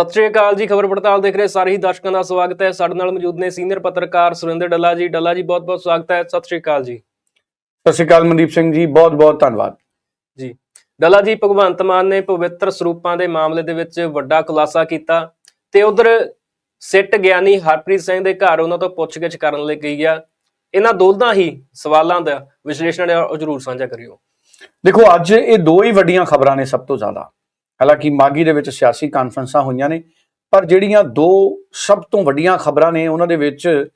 ਸਤਿ ਸ਼੍ਰੀ ਅਕਾਲ ਜੀ ਖਬਰ ਪੜਤਾਲ ਦੇਖ ਰਹੇ ਸਾਰੇ ਹੀ ਦਰਸ਼ਕਾਂ ਦਾ ਸਵਾਗਤ ਹੈ। ਸਾਡੇ ਨਾਲ ਮੌਜੂਦ ਨੇ ਸੀਨੀਅਰ ਪੱਤਰਕਾਰ ਸੁਰਿੰਦਰ ਡੱਲਾ ਜੀ। ਡੱਲਾ ਜੀ ਬਹੁਤ ਬਹੁਤ ਸਵਾਗਤ ਹੈ। ਸਤਿ ਸ਼੍ਰੀ ਅਕਾਲ ਜੀ। ਸਤਿ ਸ਼੍ਰੀ ਅਕਾਲ ਮਨਦੀਪ ਸਿੰਘ ਜੀ ਬਹੁਤ ਬਹੁਤ ਧੰਨਵਾਦ। ਜੀ। ਡੱਲਾ ਜੀ ਭਗਵੰਤ ਮਾਨ ਨੇ ਪਵਿੱਤਰ ਸਰੂਪਾਂ ਦੇ ਮਾਮਲੇ ਦੇ ਵਿੱਚ ਵੱਡਾ ਖੁਲਾਸਾ ਕੀਤਾ ਤੇ ਉਧਰ ਸਿੱਟ ਗਿਆਨੀ ਹਰਪ੍ਰੀਤ ਸਿੰਘ ਦੇ ਘਰ ਉਹਨਾਂ ਤੋਂ ਪੁੱਛਗਿੱਛ ਕਰਨ ਲਈ ਗਈ ਆ ਇਹਨਾਂ ਦੋਨਾਂ ਹੀ ਸਵਾਲਾਂ ਦਾ ਵਿਸ਼ਲੇਸ਼ਣ ਜ਼ਰੂਰ ਸਾਂਝਾ ਕਰਿਓ। ਦੇਖੋ ਅੱਜ ਇਹ ਦੋ ਹੀ ਵੱਡੀਆਂ ਖਬਰਾਂ ਨੇ ਸਭ ਤੋਂ ਜ਼ਿਆਦਾ। ਹਾਲਾਂਕਿ ਮਾਗੀ ਦੇ ਵਿੱਚ ਸਿਆਸੀ ਕਾਨਫਰੰਸਾਂ ਹੋਈਆਂ ਨੇ, ਪਰ ਜਿਹੜੀਆਂ ਦੋ ਸਭ ਤੋਂ ਵੱਡੀਆਂ ਖਬਰਾਂ ਨੇ, ਉਹਨਾਂ ਦੇ ਵਿੱਚ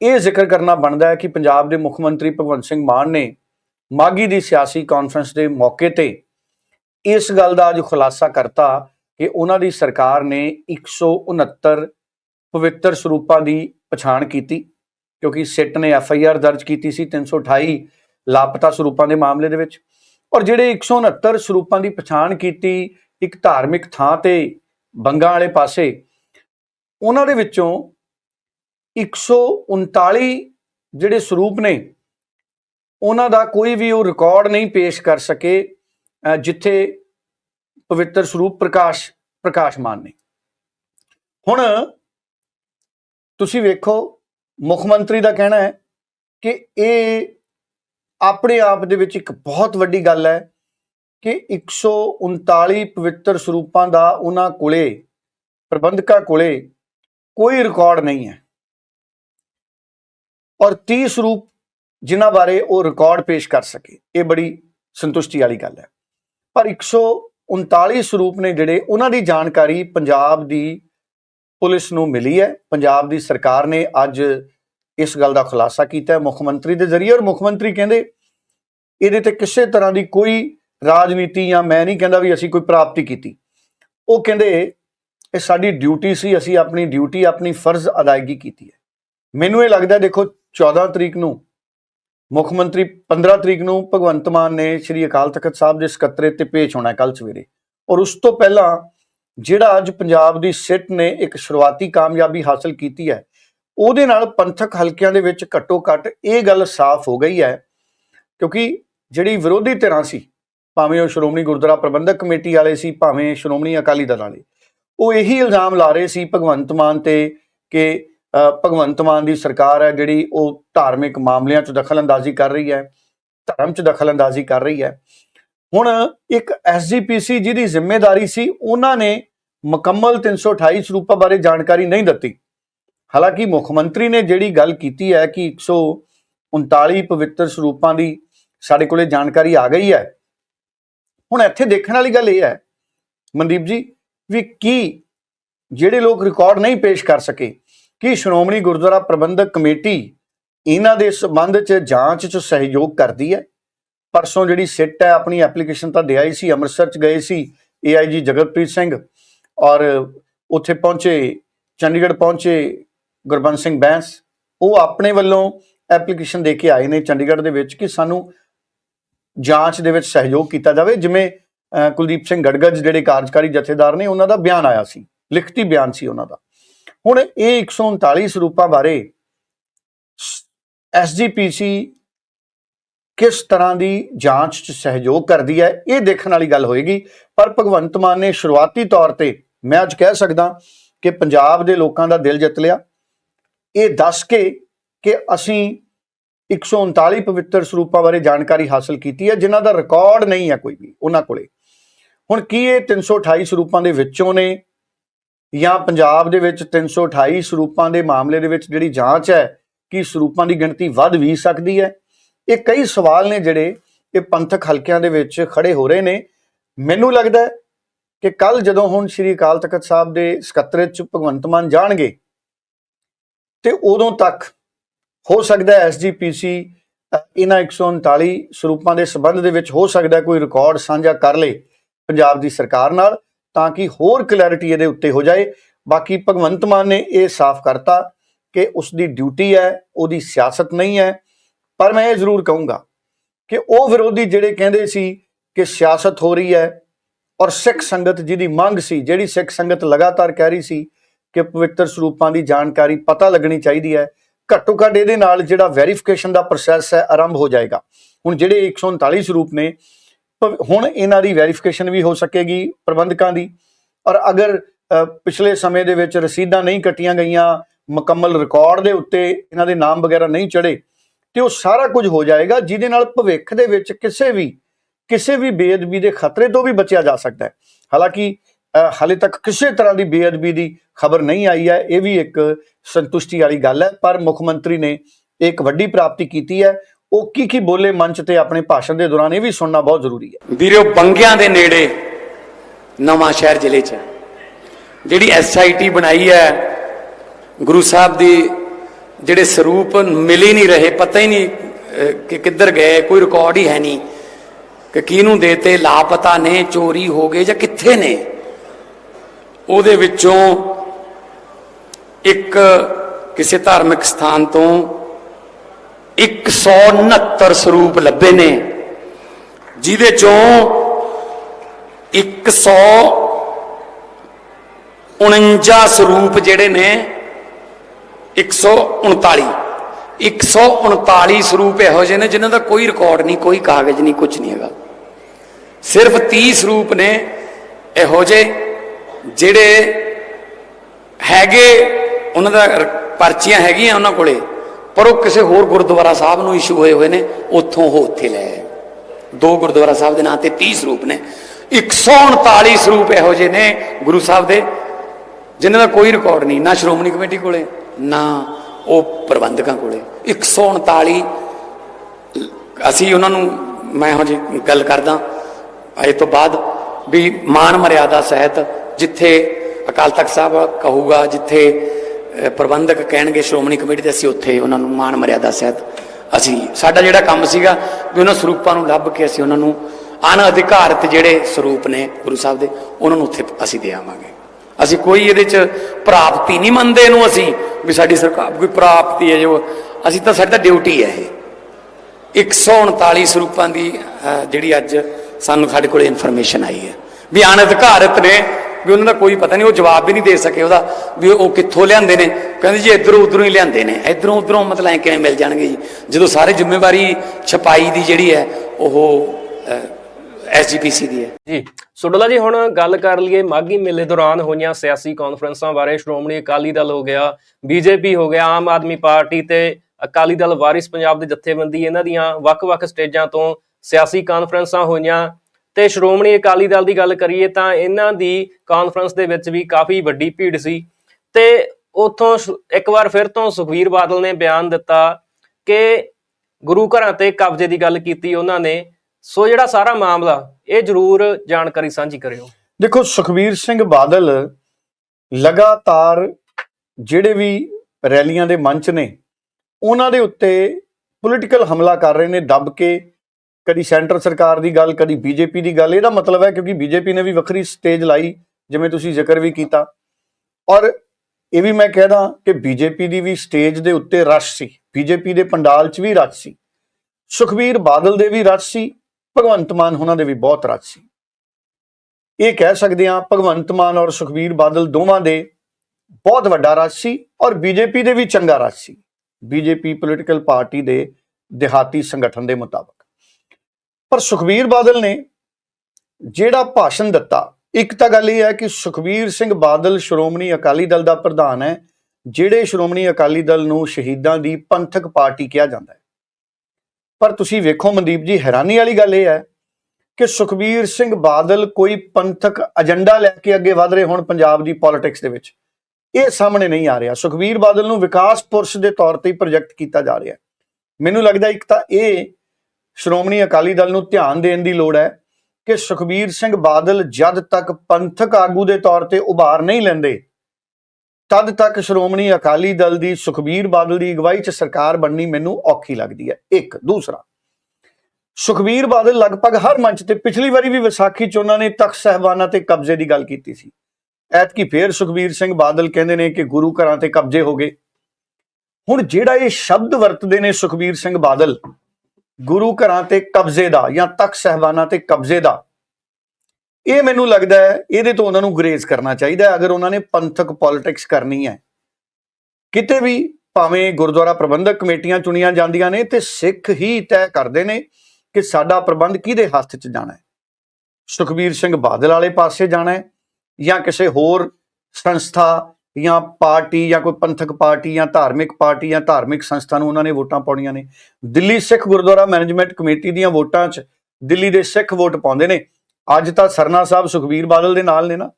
ਇਹ ਜ਼ਿਕਰ ਕਰਨਾ ਬਣਦਾ ਹੈ ਕਿ ਪੰਜਾਬ ਦੇ ਮੁੱਖ ਮੰਤਰੀ ਭਗਵੰਤ ਸਿੰਘ ਮਾਨ ਨੇ ਮਾਗੀ ਦੀ ਸਿਆਸੀ ਕਾਨਫਰੰਸ ਦੇ ਮੌਕੇ ਤੇ ਇਸ ਗੱਲ ਦਾ ਅੱਜ ਖੁਲਾਸਾ ਕਰਤਾ ਕਿ ਉਹਨਾਂ ਦੀ ਸਰਕਾਰ ਨੇ 169 ਪਵਿੱਤਰ ਸਰੂਪਾਂ ਦੀ ਪਛਾਣ ਕੀਤੀ, ਕਿਉਂਕਿ ਸਿੱਟ ਨੇ ਐਫ ਆਈ ਆਰ ਦਰਜ ਕੀਤੀ ਸੀ 328 ਲਾਪਤਾ ਸਰੂਪਾਂ ਦੇ ਮਾਮਲੇ ਦੇ ਵਿੱਚ, ਔਰ ਜਿਹੜੇ 169 ਸਰੂਪਾਂ ਦੀ ਪਛਾਣ ਕੀਤੀ ਇੱਕ ਧਾਰਮਿਕ ਥਾਂ ਤੇ ਬੰਗਾਂ ਵਾਲੇ ਪਾਸੇ, ਉਹਨਾਂ ਦੇ ਵਿੱਚੋਂ 139 ਜਿਹੜੇ ਸਰੂਪ ਨੇ, ਉਹਨਾਂ ਦਾ ਕੋਈ ਵੀ ਉਹ ਰਿਕਾਰਡ ਨਹੀਂ ਪੇਸ਼ ਕਰ ਸਕੇ ਜਿੱਥੇ ਪਵਿੱਤਰ ਸਰੂਪ ਪ੍ਰਕਾਸ਼, ਪ੍ਰਕਾਸ਼ਮਾਨ ਨੇ। ਹੁਣ ਤੁਸੀਂ ਵੇਖੋ, ਮੁੱਖ ਮੰਤਰੀ ਦਾ ਕਹਿਣਾ ਹੈ ਕਿ ਇਹ ਆਪਣੇ ਆਪ ਦੇ ਵਿੱਚ ਇੱਕ ਬਹੁਤ ਵੱਡੀ ਗੱਲ ਹੈ। ਕਿ 139 ਪਵਿੱਤਰ ਸਰੂਪਾਂ ਦਾ ਉਹਨਾਂ ਕੋਲੇ, ਪ੍ਰਬੰਧਕਾਂ ਕੋਲੇ ਕੋਈ ਰਿਕਾਰਡ ਨਹੀਂ ਹੈ। ਔਰ 30 ਸਰੂਪ ਜਿਨ੍ਹਾਂ ਬਾਰੇ ਉਹ ਰਿਕਾਰਡ ਪੇਸ਼ ਕਰ ਸਕੇ, ਇਹ ਬੜੀ ਸੰਤੁਸ਼ਟੀ ਵਾਲੀ ਗੱਲ ਹੈ। ਪਰ 139 ਸਰੂਪ ਨੇ ਜਿਹੜੇ, ਉਹਨਾਂ ਦੀ ਜਾਣਕਾਰੀ ਪੰਜਾਬ ਦੀ ਪੁਲਿਸ ਨੂੰ ਮਿਲੀ ਹੈ। ਪੰਜਾਬ ਦੀ ਸਰਕਾਰ ਨੇ ਅੱਜ ਇਸ ਗੱਲ ਦਾ ਖੁਲਾਸਾ ਕੀਤਾ ਹੈ ਮੁੱਖ ਮੰਤਰੀ ਦੇ ਜ਼ਰੀਏ। ਔਰ ਮੁੱਖ ਮੰਤਰੀ ਕਹਿੰਦੇ, ਇਹਦੇ ਤੇ ਕਿਸੇ ਤਰ੍ਹਾਂ ਦੀ ਕੋਈ ਰਾਜਨੀਤੀ ਜਾਂ ਮੈਂ ਨਹੀਂ ਕਹਿੰਦਾ ਵੀ ਅਸੀਂ ਕੋਈ ਪ੍ਰਾਪਤੀ ਕੀਤੀ। ਉਹ ਕਹਿੰਦੇ, ਇਹ ਸਾਡੀ ਡਿਊਟੀ ਸੀ, ਅਸੀਂ ਆਪਣੀ ਡਿਊਟੀ, ਆਪਣੀ ਫਰਜ਼ ਅਦਾਇਗੀ ਕੀਤੀ ਹੈ। ਮੈਨੂੰ ਇਹ ਲੱਗਦਾ ਦੇਖੋ 14 ਤਰੀਕ ਨੂੰ, ਮੁੱਖ ਮੰਤਰੀ 15 ਤਰੀਕ ਨੂੰ ਭਗਵੰਤ ਮਾਨ ਨੇ ਸ੍ਰੀ ਅਕਾਲ ਤਖਤ ਸਾਹਿਬ ਦੇ ਸਕੱਤਰੇਤ ਤੇ ਪੇਸ਼ ਹੋਣਾ ਕੱਲ ਸਵੇਰੇ। ਔਰ ਉਸ ਤੋਂ ਪਹਿਲਾਂ ਜਿਹੜਾ ਅੱਜ ਪੰਜਾਬ ਦੀ ਸਿੱਟ ਨੇ ਇੱਕ ਸ਼ੁਰੂਆਤੀ ਕਾਮਯਾਬੀ ਹਾਸਲ ਕੀਤੀ ਹੈ, ਉਹਦੇ ਨਾਲ ਪੰਥਕ ਹਲਕਿਆਂ ਦੇ ਵਿੱਚ ਘੱਟੋ ਘੱਟ ਇਹ ਗੱਲ ਸਾਫ਼ ਹੋ ਗਈ ਹੈ, ਕਿਉਂਕਿ ਜਿਹੜੀ ਵਿਰੋਧੀ ਧਿਰਾਂ ਸੀ ਭਾਵੇਂ ਉਹ ਸ਼੍ਰੋਮਣੀ ਗੁਰਦੁਆਰਾ ਪ੍ਰਬੰਧਕ ਕਮੇਟੀ ਵਾਲੇ ਸੀ, ਭਾਵੇਂ ਸ਼੍ਰੋਮਣੀ ਅਕਾਲੀ ਦਲ ਵਾਲੇ। ਉਹ ਇਹੀ ਇਲਜ਼ਾਮ ਲਾ ਰਹੇ ਸੀ ਭਗਵੰਤ ਮਾਨ ਤੇ ਕਿ ਭਗਵੰਤ ਮਾਨ ਦੀ ਸਰਕਾਰ ਹੈ ਜਿਹੜੀ ਉਹ ਧਾਰਮਿਕ ਮਾਮਲਿਆਂ 'ਚ ਦਖਲਅੰਦਾਜ਼ੀ ਕਰ ਰਹੀ ਹੈ, ਧਰਮ 'ਚ ਦਖਲਅੰਦਾਜ਼ੀ ਕਰ ਰਹੀ ਹੈ। ਹੁਣ ਇੱਕ ਐਸਜੀਪੀਸੀ ਜਿਹਦੀ ਜ਼ਿੰਮੇਵਾਰੀ ਸੀ, ਉਹਨਾਂ ਨੇ ਮੁਕੰਮਲ 328 ਸਰੂਪਾਂ ਬਾਰੇ ਜਾਣਕਾਰੀ ਨਹੀਂ ਦਿੱਤੀ। ਹਾਲਾਂਕਿ ਮੁੱਖ ਮੰਤਰੀ ਨੇ ਜਿਹੜੀ ਗੱਲ ਕੀਤੀ ਹੈ ਕਿ 139 ਪਵਿੱਤਰ ਸਰੂਪਾਂ ਦੀ ਸਾਡੇ ਕੋਲੇ ਜਾਣਕਾਰੀ ਆ ਗਈ ਹੈ ਹੁਣ ਇੱਥੇ ਦੇਖਣ ਵਾਲੀ ਗੱਲ ਇਹ ਹੈ, ਮਨਦੀਪ ਜੀ, ਵੀ ਕੀ ਜਿਹੜੇ ਲੋਕ ਰਿਕਾਰਡ ਨਹੀਂ ਪੇਸ਼ ਕਰ ਸਕੇ, ਕੀ ਸ਼੍ਰੋਮਣੀ ਗੁਰਦੁਆਰਾ ਪ੍ਰਬੰਧਕ ਕਮੇਟੀ ਇਹਨਾਂ ਦੇ ਸਬੰਧ 'ਚ, ਜਾਂਚ 'ਚ ਸਹਿਯੋਗ ਕਰਦੀ ਹੈ? ਪਰਸੋਂ ਜਿਹੜੀ ਸਿੱਟ ਹੈ, ਆਪਣੀ ਐਪਲੀਕੇਸ਼ਨ ਤਾਂ ਦੇ ਆਈ ਸੀ, ਅੰਮ੍ਰਿਤਸਰ 'ਚ ਗਏ ਸੀ ਏਆਈਜੀ ਜਗਤਪ੍ਰੀਤ ਸਿੰਘ ਔਰ ਉੱਥੇ ਪਹੁੰਚੇ, ਚੰਡੀਗੜ੍ਹ ਪਹੁੰਚੇ ਗੁਰਬੰਸ ਸਿੰਘ ਬੈਂਸ, ਉਹ ਆਪਣੇ ਵੱਲੋਂ ਐਪਲੀਕੇਸ਼ਨ ਦੇ ਕੇ ਆਏ ਨੇ ਚੰਡੀਗੜ੍ਹ ਦੇ ਵਿੱਚ ਕਿ ਸਾਨੂੰ ਜਾਂਚ ਦੇ ਵਿੱਚ ਸਹਿਯੋਗ ਕੀਤਾ ਜਾਵੇ। ਜਿਵੇਂ ਕੁਲਦੀਪ ਸਿੰਘ ਗੜਗੜ ਜਿਹੜੇ ਕਾਰਜਕਾਰੀ ਜਥੇਦਾਰ ਨੇ, ਉਹਨਾਂ ਦਾ ਬਿਆਨ ਆਇਆ ਸੀ। ਲਿਖਤੀ ਬਿਆਨ ਸੀ ਉਹਨਾਂ ਦਾ। ਹੁਣ ਇਹ 139 ਸਰੂਪਾਂ ਬਾਰੇ ਐਸਜੀਪੀਸੀ ਕਿਸ ਤਰ੍ਹਾਂ ਦੀ ਜਾਂਚ 'ਚ ਸਹਿਯੋਗ ਕਰਦੀ ਹੈ, ਇਹ ਦੇਖਣ ਵਾਲੀ ਗੱਲ ਹੋਏਗੀ। ਪਰ ਭਗਵੰਤ ਮਾਨ ਨੇ ਸ਼ੁਰੂਆਤੀ ਤੌਰ ਤੇ ਮੈਂ ਅੱਜ ਕਹਿ ਸਕਦਾ ਕਿ ਪੰਜਾਬ ਦੇ ਲੋਕਾਂ ਦਾ ਦਿਲ ਜਿੱਤ ਲਿਆ। ਇਹ ਦੱਸ ਕੇ ਕਿ ਅਸੀਂ 139 ਪਵਿੱਤਰ ਸਰੂਪਾਂ ਬਾਰੇ ਜਾਣਕਾਰੀ ਹਾਸਲ ਕੀਤੀ ਹੈ, ਜਿਨ੍ਹਾਂ ਦਾ ਰਿਕਾਰਡ ਨਹੀਂ ਹੈ ਕੋਈ ਵੀ, ਉਹਨਾਂ ਕੋਲੇ। ਹੁਣ ਕੀ ਇਹ 328 ਸਰੂਪਾਂ ਦੇ ਵਿੱਚੋਂ ਨੇ? ਜਾਂ ਪੰਜਾਬ ਦੇ ਵਿੱਚ 328 ਸਰੂਪਾਂ ਦੇ ਮਾਮਲੇ ਦੇ ਵਿੱਚ ਜਿਹੜੀ ਜਾਂਚ ਹੈ, ਕਿ ਸਰੂਪਾਂ ਦੀ ਗਿਣਤੀ ਵੱਧ ਵੀ ਸਕਦੀ ਹੈ? ਇਹ ਕਈ ਸਵਾਲ ਨੇ ਜਿਹੜੇ ਇਹ ਪੰਥਕ ਹਲਕਿਆਂ ਦੇ ਵਿੱਚ ਖੜੇ ਹੋ ਰਹੇ ਨੇ। ਮੈਨੂੰ ਲੱਗਦਾ ਕਿ ਕੱਲ ਜਦੋਂ ਹੁਣ ਸ੍ਰੀ ਅਕਾਲ ਤਖਤ ਸਾਹਿਬ ਦੇ ਸਕੱਤਰ ਚ ਭਗਵੰਤ ਮਾਨ ਜਾਣਗੇ, ਤੇ ਉਦੋਂ ਤੱਕ ਹੋ ਸਕਦਾ ਹੈ ਐਸਜੀਪੀਸੀ ਇਹਨਾਂ 139 ਸਰੂਪਾਂ ਦੇ ਸਬੰਧ ਦੇ ਵਿੱਚ ਹੋ ਸਕਦਾ ਕੋਈ ਰਿਕਾਰਡ ਸਾਂਝਾ ਕਰ ਲੇ ਪੰਜਾਬ ਦੀ ਸਰਕਾਰ ਨਾਲ, ਤਾਂ ਕਿ ਹੋਰ ਕਲੈਰਿਟੀ ਇਹਦੇ ਉੱਤੇ ਹੋ ਜਾਏ। ਬਾਕੀ ਭਗਵੰਤ ਮਾਨ ਨੇ ਇਹ ਸਾਫ਼ ਕਰਤਾ ਕਿ ਉਸ ਦੀ ਡਿਊਟੀ ਹੈ, ਉਹਦੀ ਸਿਆਸਤ ਨਹੀਂ ਹੈ। ਪਰ ਮੈਂ ਇਹ ਜ਼ਰੂਰ ਕਹੂੰਗਾ ਕਿ ਉਹ ਵਿਰੋਧੀ ਜਿਹੜੇ ਕਹਿੰਦੇ ਸੀ ਕਿ ਸਿਆਸਤ ਹੋ ਰਹੀ ਹੈ ਔਰ ਸਿੱਖ ਸੰਗਤ ਜਿਹਦੀ ਮੰਗ ਸੀ, ਜਿਹੜੀ ਸਿੱਖ ਸੰਗਤ ਲਗਾਤਾਰ ਕਹਿ ਰਹੀ ਸੀ ਕਿ ਪਵਿੱਤਰ ਸਰੂਪਾਂ ਦੀ ਜਾਣਕਾਰੀ ਪਤਾ ਲੱਗਣੀ ਚਾਹੀਦੀ ਹੈ ਘੱਟੋ ਘੱਟ ਇਹਦੇ ਨਾਲ ਜਿਹੜਾ ਵੈਰੀਫਿਕੇਸ਼ਨ ਦਾ ਪ੍ਰੋਸੈਸ ਹੈ, ਆਰੰਭ ਹੋ ਜਾਏਗਾ। ਹੁਣ ਜਿਹੜੇ 139 ਸਰੂਪ ਨੇ ਭ- ਹੁਣ ਇਹਨਾਂ ਦੀ ਵੈਰੀਫਿਕੇਸ਼ਨ ਵੀ ਹੋ ਸਕੇਗੀ ਪ੍ਰਬੰਧਕਾਂ ਦੀ। ਔਰ ਅਗਰ ਪਿਛਲੇ ਸਮੇਂ ਦੇ ਵਿੱਚ ਰਸੀਦਾਂ ਨਹੀਂ ਕੱਟੀਆਂ ਗਈਆਂ, ਮੁਕੰਮਲ ਰਿਕਾਰਡ ਦੇ ਉੱਤੇ ਇਹਨਾਂ ਦੇ ਨਾਮ ਵਗੈਰਾ ਨਹੀਂ ਚੜੇ ਤੇ ਉਹ ਸਾਰਾ ਕੁਝ ਹੋ ਜਾਏਗਾ, ਜਿਹਦੇ ਨਾਲ ਭਵਿੱਖ ਦੇ ਵਿੱਚ ਕਿਸੇ ਵੀ ਕਿਸੇ ਵੀ ਬੇਅਦਬੀ ਦੇ ਖਤਰੇ ਤੋਂ ਵੀ ਬਚਿਆ ਜਾ ਸਕਦਾ ਹੈ। ਹਾਲਾਂਕਿ ਹਾਲੇ ਤੱਕ ਕਿਸੇ ਤਰ੍ਹਾਂ ਦੀ ਬੇਅਦਬੀ ਦੀ ਖਬਰ ਨਹੀਂ ਆਈ ਹੈ। ਇਹ ਵੀ ਇੱਕ ਸੰਤੁਸ਼ਟੀ ਵਾਲੀ ਗੱਲ ਹੈ। ਪਰ ਮੁੱਖ ਮੰਤਰੀ ਨੇ ਇੱਕ ਵੱਡੀ ਪ੍ਰਾਪਤੀ ਕੀਤੀ ਹੈ। ਉਹ ਕੀ ਕੀ ਬੋਲੇ ਮੰਚ ਤੇ ਆਪਣੇ ਭਾਸ਼ਣ ਦੇ ਦੌਰਾਨ ਇਹ ਵੀ ਸੁਣਨਾ ਬਹੁਤ ਜ਼ਰੂਰੀ ਹੈ। ਵੀਰੋ, ਬੰਗਿਆਂ ਦੇ ਨੇੜੇ ਨਵਾਂ ਸ਼ਹਿਰ ਜ਼ਿਲ੍ਹੇ 'ਚ ਜਿਹੜੀ ਐਸਆਈਟੀ ਬਣਾਈ ਹੈ, ਗੁਰੂ ਸਾਹਿਬ ਦੀ ਜਿਹੜੇ ਸਰੂਪ ਮਿਲ ਹੀ ਨਹੀਂ ਰਹੇ, ਪਤਾ ਹੀ ਨਹੀਂ ਕਿ ਕਿੱਧਰ ਗਏ, ਕੋਈ ਰਿਕਾਰਡ ਹੀ ਹੈ ਨਹੀਂ ਕਿ ਕਿਹਨੂੰ ਦੇਤੇ, ਲਾਪਤਾ ਨੇ, ਚੋਰੀ ਹੋ ਗਏ ਜਾਂ ਕਿੱਥੇ ਨੇ। ਉਹਦੇ ਵਿੱਚੋਂ ਇੱਕ ਕਿਸੇ ਧਾਰਮਿਕ ਸਥਾਨ ਤੋਂ 169 ਸਰੂਪ ਲੱਭੇ ਨੇ, ਜਿਹਦੇ ਚੋਂ 149 ਸਰੂਪ ਜਿਹੜੇ ਨੇ 139 139 ਸਰੂਪ ਇਹੋ ਜਿਹੇ ਨੇ ਜਿਨ੍ਹਾਂ ਦਾ ਕੋਈ ਰਿਕਾਰਡ ਨਹੀਂ, ਕੋਈ ਕਾਗਜ਼ ਨਹੀਂ ਕੁਝ ਨਹੀਂ ਹੈਗਾ। ਸਿਰਫ 30 ਸਰੂਪ ਨੇ ਇਹੋ ਜਿਹੇ। ਜਿਹੜੇ ਹੈਗੇ, ਉਹਨਾਂ ਦਾ ਪਰਚੀਆਂ ਹੈਗੀਆਂ ਉਹਨਾਂ ਕੋਲੇ, ਪਰ ਉਹ ਕਿਸੇ ਹੋਰ ਗੁਰਦੁਆਰਾ ਸਾਹਿਬ ਨੂੰ ਇਸ਼ੂ ਹੋਏ ਹੋਏ ਨੇ, ਉੱਥੋਂ ਉਹ ਉੱਥੇ ਲੈ ਆਏ। ਦੋ ਗੁਰਦੁਆਰਾ ਸਾਹਿਬ ਦੇ ਨਾਂ ਤੇ 30 ਸਰੂਪ ਨੇ 139 ਸਰੂਪ ਇਹੋ ਜਿਹੇ ਨੇ ਗੁਰੂ ਸਾਹਿਬ ਦੇ, ਜਿਨ੍ਹਾਂ ਦਾ ਕੋਈ ਰਿਕਾਰਡ ਨਹੀਂ, ਨਾ ਸ਼੍ਰੋਮਣੀ ਕਮੇਟੀ ਕੋਲੇ, ਨਾ ਉਹ ਪ੍ਰਬੰਧਕਾਂ ਕੋਲੇ 139 ਅਸੀਂ ਉਹਨਾਂ ਨੂੰ, ਮੈਂ ਇਹੋ ਜਿਹੀ ਗੱਲ ਕਰਦਾ, ਇਹ ਤੋਂ ਬਾਅਦ ਵੀ ਮਾਨ ਮਰਿਆਦਾ ਸਹਿਤ ਜਿੱਥੇ ਅਕਾਲ ਤਖਤ ਸਾਹਿਬ ਕਹੂਗਾ, ਜਿੱਥੇ ਪ੍ਰਬੰਧਕ ਕਹਿਣਗੇ, ਸ਼੍ਰੋਮਣੀ ਕਮੇਟੀ ਦੇ, ਅਸੀਂ ਉੱਥੇ ਉਹਨਾਂ ਨੂੰ ਮਾਨ ਮਰਿਆਦਾ ਸਹਿਤ ਅਸੀਂ, ਸਾਡਾ ਜਿਹੜਾ ਕੰਮ ਸੀਗਾ ਵੀ ਉਹਨਾਂ ਸਰੂਪਾਂ ਨੂੰ ਲੱਭ ਕੇ ਅਸੀਂ ਉਹਨਾਂ ਨੂੰ ਅਨਅਧਿਕਾਰਤ ਜਿਹੜੇ ਸਰੂਪ ਨੇ ਗੁਰੂ ਸਾਹਿਬ ਦੇ, ਉਹਨਾਂ ਨੂੰ ਉੱਥੇ ਅਸੀਂ ਦੇ ਆਵਾਂਗੇ। ਅਸੀਂ ਕੋਈ ਇਹਦੇ ਚ ਪ੍ਰਾਪਤੀ ਨਹੀਂ ਮੰਨਦੇ ਇਹਨੂੰ ਅਸੀਂ, ਵੀ ਸਾਡੀ ਸਰਕਾਰ, ਕੋਈ ਪ੍ਰਾਪਤੀ ਹੈ ਜੋ, ਅਸੀਂ ਤਾਂ ਸਾਡੀ ਤਾਂ ਡਿਊਟੀ ਹੈ ਇਹ। 139 ਸਰੂਪਾਂ ਦੀ ਜਿਹੜੀ ਅੱਜ ਸਾਨੂੰ ਸਾਡੇ ਕੋਲ ਇਨਫੋਰਮੇਸ਼ਨ ਆਈ ਹੈ। ਵੀ ਅਣਅਧਿਕਾਰਤ ਨੇ ਵੀ ਉਹਨਾਂ ਦਾ ਕੋਈ ਪਤਾ ਨਹੀਂ, ਉਹ ਜਵਾਬ ਵੀ ਨਹੀਂ ਦੇ ਸਕੇ ਉਹਦਾ ਵੀ ਉਹ ਕਿੱਥੋਂ ਲਿਆਂਦੇ ਨੇ। ਕਹਿੰਦੇ ਜੀ ਇਧਰੋਂ ਉਧਰੋਂ ਹੀ ਲਿਆਂਦੇ ਨੇ। ਇਧਰੋਂ ਉਧਰੋਂ ਮਤਲਬ ਐ ਕਿਵੇਂ ਮਿਲ ਜਾਣਗੇ ਜੀ? ਜਦੋਂ ਸਾਰੇ ਜ਼ਿੰਮੇਵਾਰੀ ਛਪਾਈ ਦੀ ਜਿਹੜੀ ਹੈ, ਉਹ ਐਸਜੀਪੀਸੀ ਦੀ ਹੈ। ਜੀ ਸੁਡਲਾ ਜੀ, ਹੁਣ ਗੱਲ ਕਰ ਲਈਏ ਮਾਗੀ ਮੇਲੇ ਦੌਰਾਨ ਹੋਈਆਂ ਸਿਆਸੀ ਕਾਨਫਰੰਸਾਂ ਬਾਰੇ। ਸ਼੍ਰੋਮਣੀ ਅਕਾਲੀ ਦਲ ਹੋ ਗਿਆ ਬੀਜੇਪੀ ਹੋ ਗਿਆ, ਆਮ ਆਦਮੀ ਪਾਰਟੀ ਤੇ ਅਕਾਲੀ ਦਲ ਵਾਰਿਸ ਪੰਜਾਬ ਦੇ ਜਥੇਬੰਦੀ, ਇਹਨਾਂ ਦੀਆਂ ਵੱਖ-ਵੱਖ ਸਟੇਜਾਂ ਤੋਂ ਸਿਆਸੀ ਕਾਨਫਰੰਸਾਂ ਹੋਈਆਂ। ਤੇ ਸ਼੍ਰੋਮਣੀ ਅਕਾਲੀ ਦਲ ਦੀ ਗੱਲ ਕਰੀਏ ਤਾਂ ਇਹਨਾਂ ਦੀ ਕਾਨਫਰੰਸ ਦੇ ਵਿੱਚ ਵੀ ਕਾਫੀ ਵੱਡੀ ਭੀੜ ਸੀ। ਤੇ ਉਥੋਂ ਇੱਕ ਵਾਰ ਫਿਰ ਤੋਂ ਸੁਖਵੀਰ ਬਾਦਲ ਨੇ ਬਿਆਨ ਦਿੱਤਾ ਕਿ ਗੁਰੂ ਘਰਾਂ ਤੇ ਕਬਜ਼ੇ ਦੀ ਗੱਲ ਕੀਤੀ ਉਹਨਾਂ ਨੇ। ਸੋ ਜਿਹੜਾ ਸਾਰਾ ਮਾਮਲਾ, ਇਹ ਜ਼ਰੂਰ ਜਾਣਕਾਰੀ ਸਾਂਝੀ ਕਰਿਓ। ਦੇਖੋ, ਸੁਖਬੀਰ ਸਿੰਘ ਬਾਦਲ ਲਗਾਤਾਰ ਜਿਹੜੇ ਵੀ ਰੈਲੀਆਂ ਦੇ ਮੰਚ ਨੇ, ਉਹਨਾਂ ਦੇ ਉੱਤੇ ਪੋਲੀਟੀਕਲ ਹਮਲਾ ਕਰ ਰਹੇ ਨੇ, ਦੱਬ ਕੇ ਕਦੀ ਸੈਂਟਰ ਸਰਕਾਰ ਦੀ ਗੱਲ, ਕਦੀ ਬੀਜੇਪੀ ਦੀ ਗੱਲ, ਇਹਦਾ ਮਤਲਬ ਹੈ ਕਿਉਂਕਿ ਬੀਜੇਪੀ ਨੇ ਵੀ ਵੱਖਰੀ ਸਟੇਜ ਲਾਈ, ਜਿਵੇਂ ਤੁਸੀਂ ਜ਼ਿਕਰ ਵੀ ਕੀਤਾ। ਔਰ ਇਹ ਵੀ ਮੈਂ ਕਹਿਦਾ ਕਿ ਬੀਜੇਪੀ ਦੀ ਵੀ ਸਟੇਜ ਦੇ ਉੱਤੇ ਰਸ਼ ਸੀ। ਬੀਜੇਪੀ ਦੇ ਪੰਡਾਲ 'ਚ ਵੀ ਰਸ਼ ਸੀ। ਸੁਖਬੀਰ ਬਾਦਲ ਦੇ ਵੀ ਰਸ਼ ਸੀ। ਭਗਵੰਤ ਮਾਨ ਉਹਨਾਂ ਦੇ ਵੀ ਬਹੁਤ ਰਸ਼ ਸੀ। ਇਹ ਕਹਿ ਸਕਦੇ ਹਾਂ, ਭਗਵੰਤ ਮਾਨ ਔਰ ਸੁਖਬੀਰ ਬਾਦਲ ਦੋਵਾਂ ਦੇ ਬਹੁਤ ਵੱਡਾ ਰਸ਼ ਸੀ ਔਰ ਬੀਜੇਪੀ ਦੇ ਵੀ ਚੰਗਾ ਰਸ਼ ਸੀ। ਬੀਜੇਪੀ ਪੋਲੀਟੀਕਲ ਪਾਰਟੀ ਦੇ ਦਿਹਾਤੀ ਸੰਗਠਨ ਦੇ ਮੁਤਾਬਕ। ਪਰ ਸੁਖਬੀਰ ਬਾਦਲ ਨੇ ਜਿਹੜਾ ਭਾਸ਼ਣ ਦਿੱਤਾ, ਇੱਕ ਤਾਂ ਗੱਲ ਇਹ ਹੈ ਕਿ ਸੁਖਬੀਰ ਸਿੰਘ ਬਾਦਲ ਸ਼੍ਰੋਮਣੀ ਅਕਾਲੀ ਦਲ ਦਾ ਪ੍ਰਧਾਨ ਹੈ, ਜਿਹੜੇ ਸ਼੍ਰੋਮਣੀ ਅਕਾਲੀ ਦਲ ਨੂੰ ਸ਼ਹੀਦਾਂ ਦੀ ਪੰਥਕ ਪਾਰਟੀ ਕਿਹਾ ਜਾਂਦਾ ਹੈ। ਪਰ ਤੁਸੀਂ ਵੇਖੋ ਮਨਦੀਪ ਜੀ, ਹੈਰਾਨੀ ਵਾਲੀ ਗੱਲ ਇਹ ਹੈ ਕਿ ਸੁਖਬੀਰ ਸਿੰਘ ਬਾਦਲ ਕੋਈ ਪੰਥਕ ਏਜੰਡਾ ਲੈ ਕੇ ਅੱਗੇ ਵਧ ਰਹੇ ਹੁਣ ਪੰਜਾਬ ਦੀ ਪੋਲਿਟਿਕਸ ਦੇ ਵਿੱਚ। ਇਹ ਸਾਹਮਣੇ ਨਹੀਂ ਆ ਰਿਹਾ। ਸੁਖਬੀਰ ਬਾਦਲ ਨੂੰ ਵਿਕਾਸ ਪੁਰਸ਼ ਦੇ ਤੌਰ ਤੇ ਪ੍ਰੋਜੈਕਟ ਕੀਤਾ ਜਾ ਰਿਹਾ ਮੈਨੂੰ ਲੱਗਦਾ ਇੱਕ ਤਾਂ ਇਹ ਸ਼੍ਰੋਮਣੀ ਅਕਾਲੀ ਦਲ ਨੂੰ ਧਿਆਨ ਦੇਣ ਦੀ ਲੋੜ ਹੈ ਕਿ ਸੁਖਬੀਰ ਸਿੰਘ ਬਾਦਲ ਜਦ ਤੱਕ ਪੰਥਕ ਆਗੂ ਦੇ ਤੌਰ ਤੇ ਉਭਾਰ ਨਹੀਂ ਲੈਂਦੇ, ਤਦ ਤੱਕ ਸ਼੍ਰੋਮਣੀ ਅਕਾਲੀ ਦਲ ਦੀ ਸੁਖਬੀਰ ਬਾਦਲ ਦੀ ਅਗਵਾਈ 'ਚ ਸਰਕਾਰ ਬਣਨੀ ਮੈਨੂੰ ਔਖੀ ਲੱਗਦੀ ਹੈ। ਇੱਕ, ਦੂਸਰਾ, ਸੁਖਬੀਰ ਬਾਦਲ ਲਗਭਗ ਹਰ ਮੰਚ ਤੇ ਪਿਛਲੀ ਵਾਰੀ ਵੀ ਵਿਸਾਖੀ 'ਚ ਉਹਨਾਂ ਨੇ ਤਖਤ ਸਹਿਬਾਨਾਂ ਤੇ ਕਬਜ਼ੇ ਦੀ ਗੱਲ ਕੀਤੀ ਸੀ। ਐਤਕੀ ਫੇਰ ਸੁਖਬੀਰ ਸਿੰਘ ਬਾਦਲ ਕਹਿੰਦੇ ਨੇ ਕਿ ਗੁਰੂ ਘਰਾਂ ਤੇ ਕਬਜ਼ੇ ਹੋ ਗਏ। ਹੁਣ ਜਿਹੜਾ ਇਹ ਸ਼ਬਦ ਵਰਤਦੇ ਨੇ ਸੁਖਬੀਰ ਸਿੰਘ ਬਾਦਲ ਗੁਰੂ ਘਰਾਂ ਤੇ ਕਬਜ਼ੇ ਦਾ ਜਾਂ ਤਖਤ ਸਹਿਬਾਨਾਂ ਤੇ ਕਬਜ਼ੇ ਦਾ। ਇਹ ਮੈਨੂੰ ਲੱਗਦਾ ਹੈ, ਇਹਦੇ ਤੋਂ ਉਹਨਾਂ ਨੂੰ ਗਰੇਜ਼ ਕਰਨਾ ਚਾਹੀਦਾ ਹੈ, ਅਗਰ ਉਹਨਾਂ ਨੇ ਪੰਥਕ ਪੋਲਿਟਿਕਸ ਕਰਨੀ ਹੈ। ਕਿਤੇ ਵੀ ਭਾਵੇਂ ਗੁਰਦੁਆਰਾ ਪ੍ਰਬੰਧਕ ਕਮੇਟੀਆਂ ਚੁਣੀਆਂ ਜਾਂਦੀਆਂ ਨੇ ਤੇ ਸਿੱਖ ਹੀ ਤੈਅ ਕਰਦੇ ਨੇ ਕਿ ਸਾਡਾ ਪ੍ਰਬੰਧ ਕਿਹਦੇ ਹੱਥ 'ਚ ਜਾਣਾ ਹੈ। ਸੁਖਬੀਰ ਸਿੰਘ ਬਾਦਲ ਵਾਲੇ ਪਾਸੇ ਜਾਣਾ ਹੈ ਜਾਂ ਕਿਸੇ ਹੋਰ ਸੰਸਥਾ ਜਾਂ ਪਾਰਟੀ ਜਾਂ ਕੋਈ ਪੰਥਕ ਪਾਰਟੀ ਜਾਂ ਧਾਰਮਿਕ ਪਾਰਟੀ ਜਾਂ ਧਾਰਮਿਕ ਸੰਸਥਾ ਨੂੰ ਉਹਨਾਂ ਨੇ ਵੋਟਾਂ ਪਾਉਣੀਆਂ ਨੇ। ਦਿੱਲੀ ਸਿੱਖ ਗੁਰਦੁਆਰਾ ਮੈਨੇਜਮੈਂਟ ਕਮੇਟੀ ਦੀਆਂ ਵੋਟਾਂ 'ਚ ਦਿੱਲੀ ਦੇ ਸਿੱਖ ਵੋਟ ਪਾਉਂਦੇ ਨੇ। ਅੱਜ ਤਾਂ ਸਰਨਾ ਸਾਹਿਬ ਸੁਖਬੀਰ ਬਾਦਲ ਦੇ ਨਾਲ ਨੇ ਨਾ।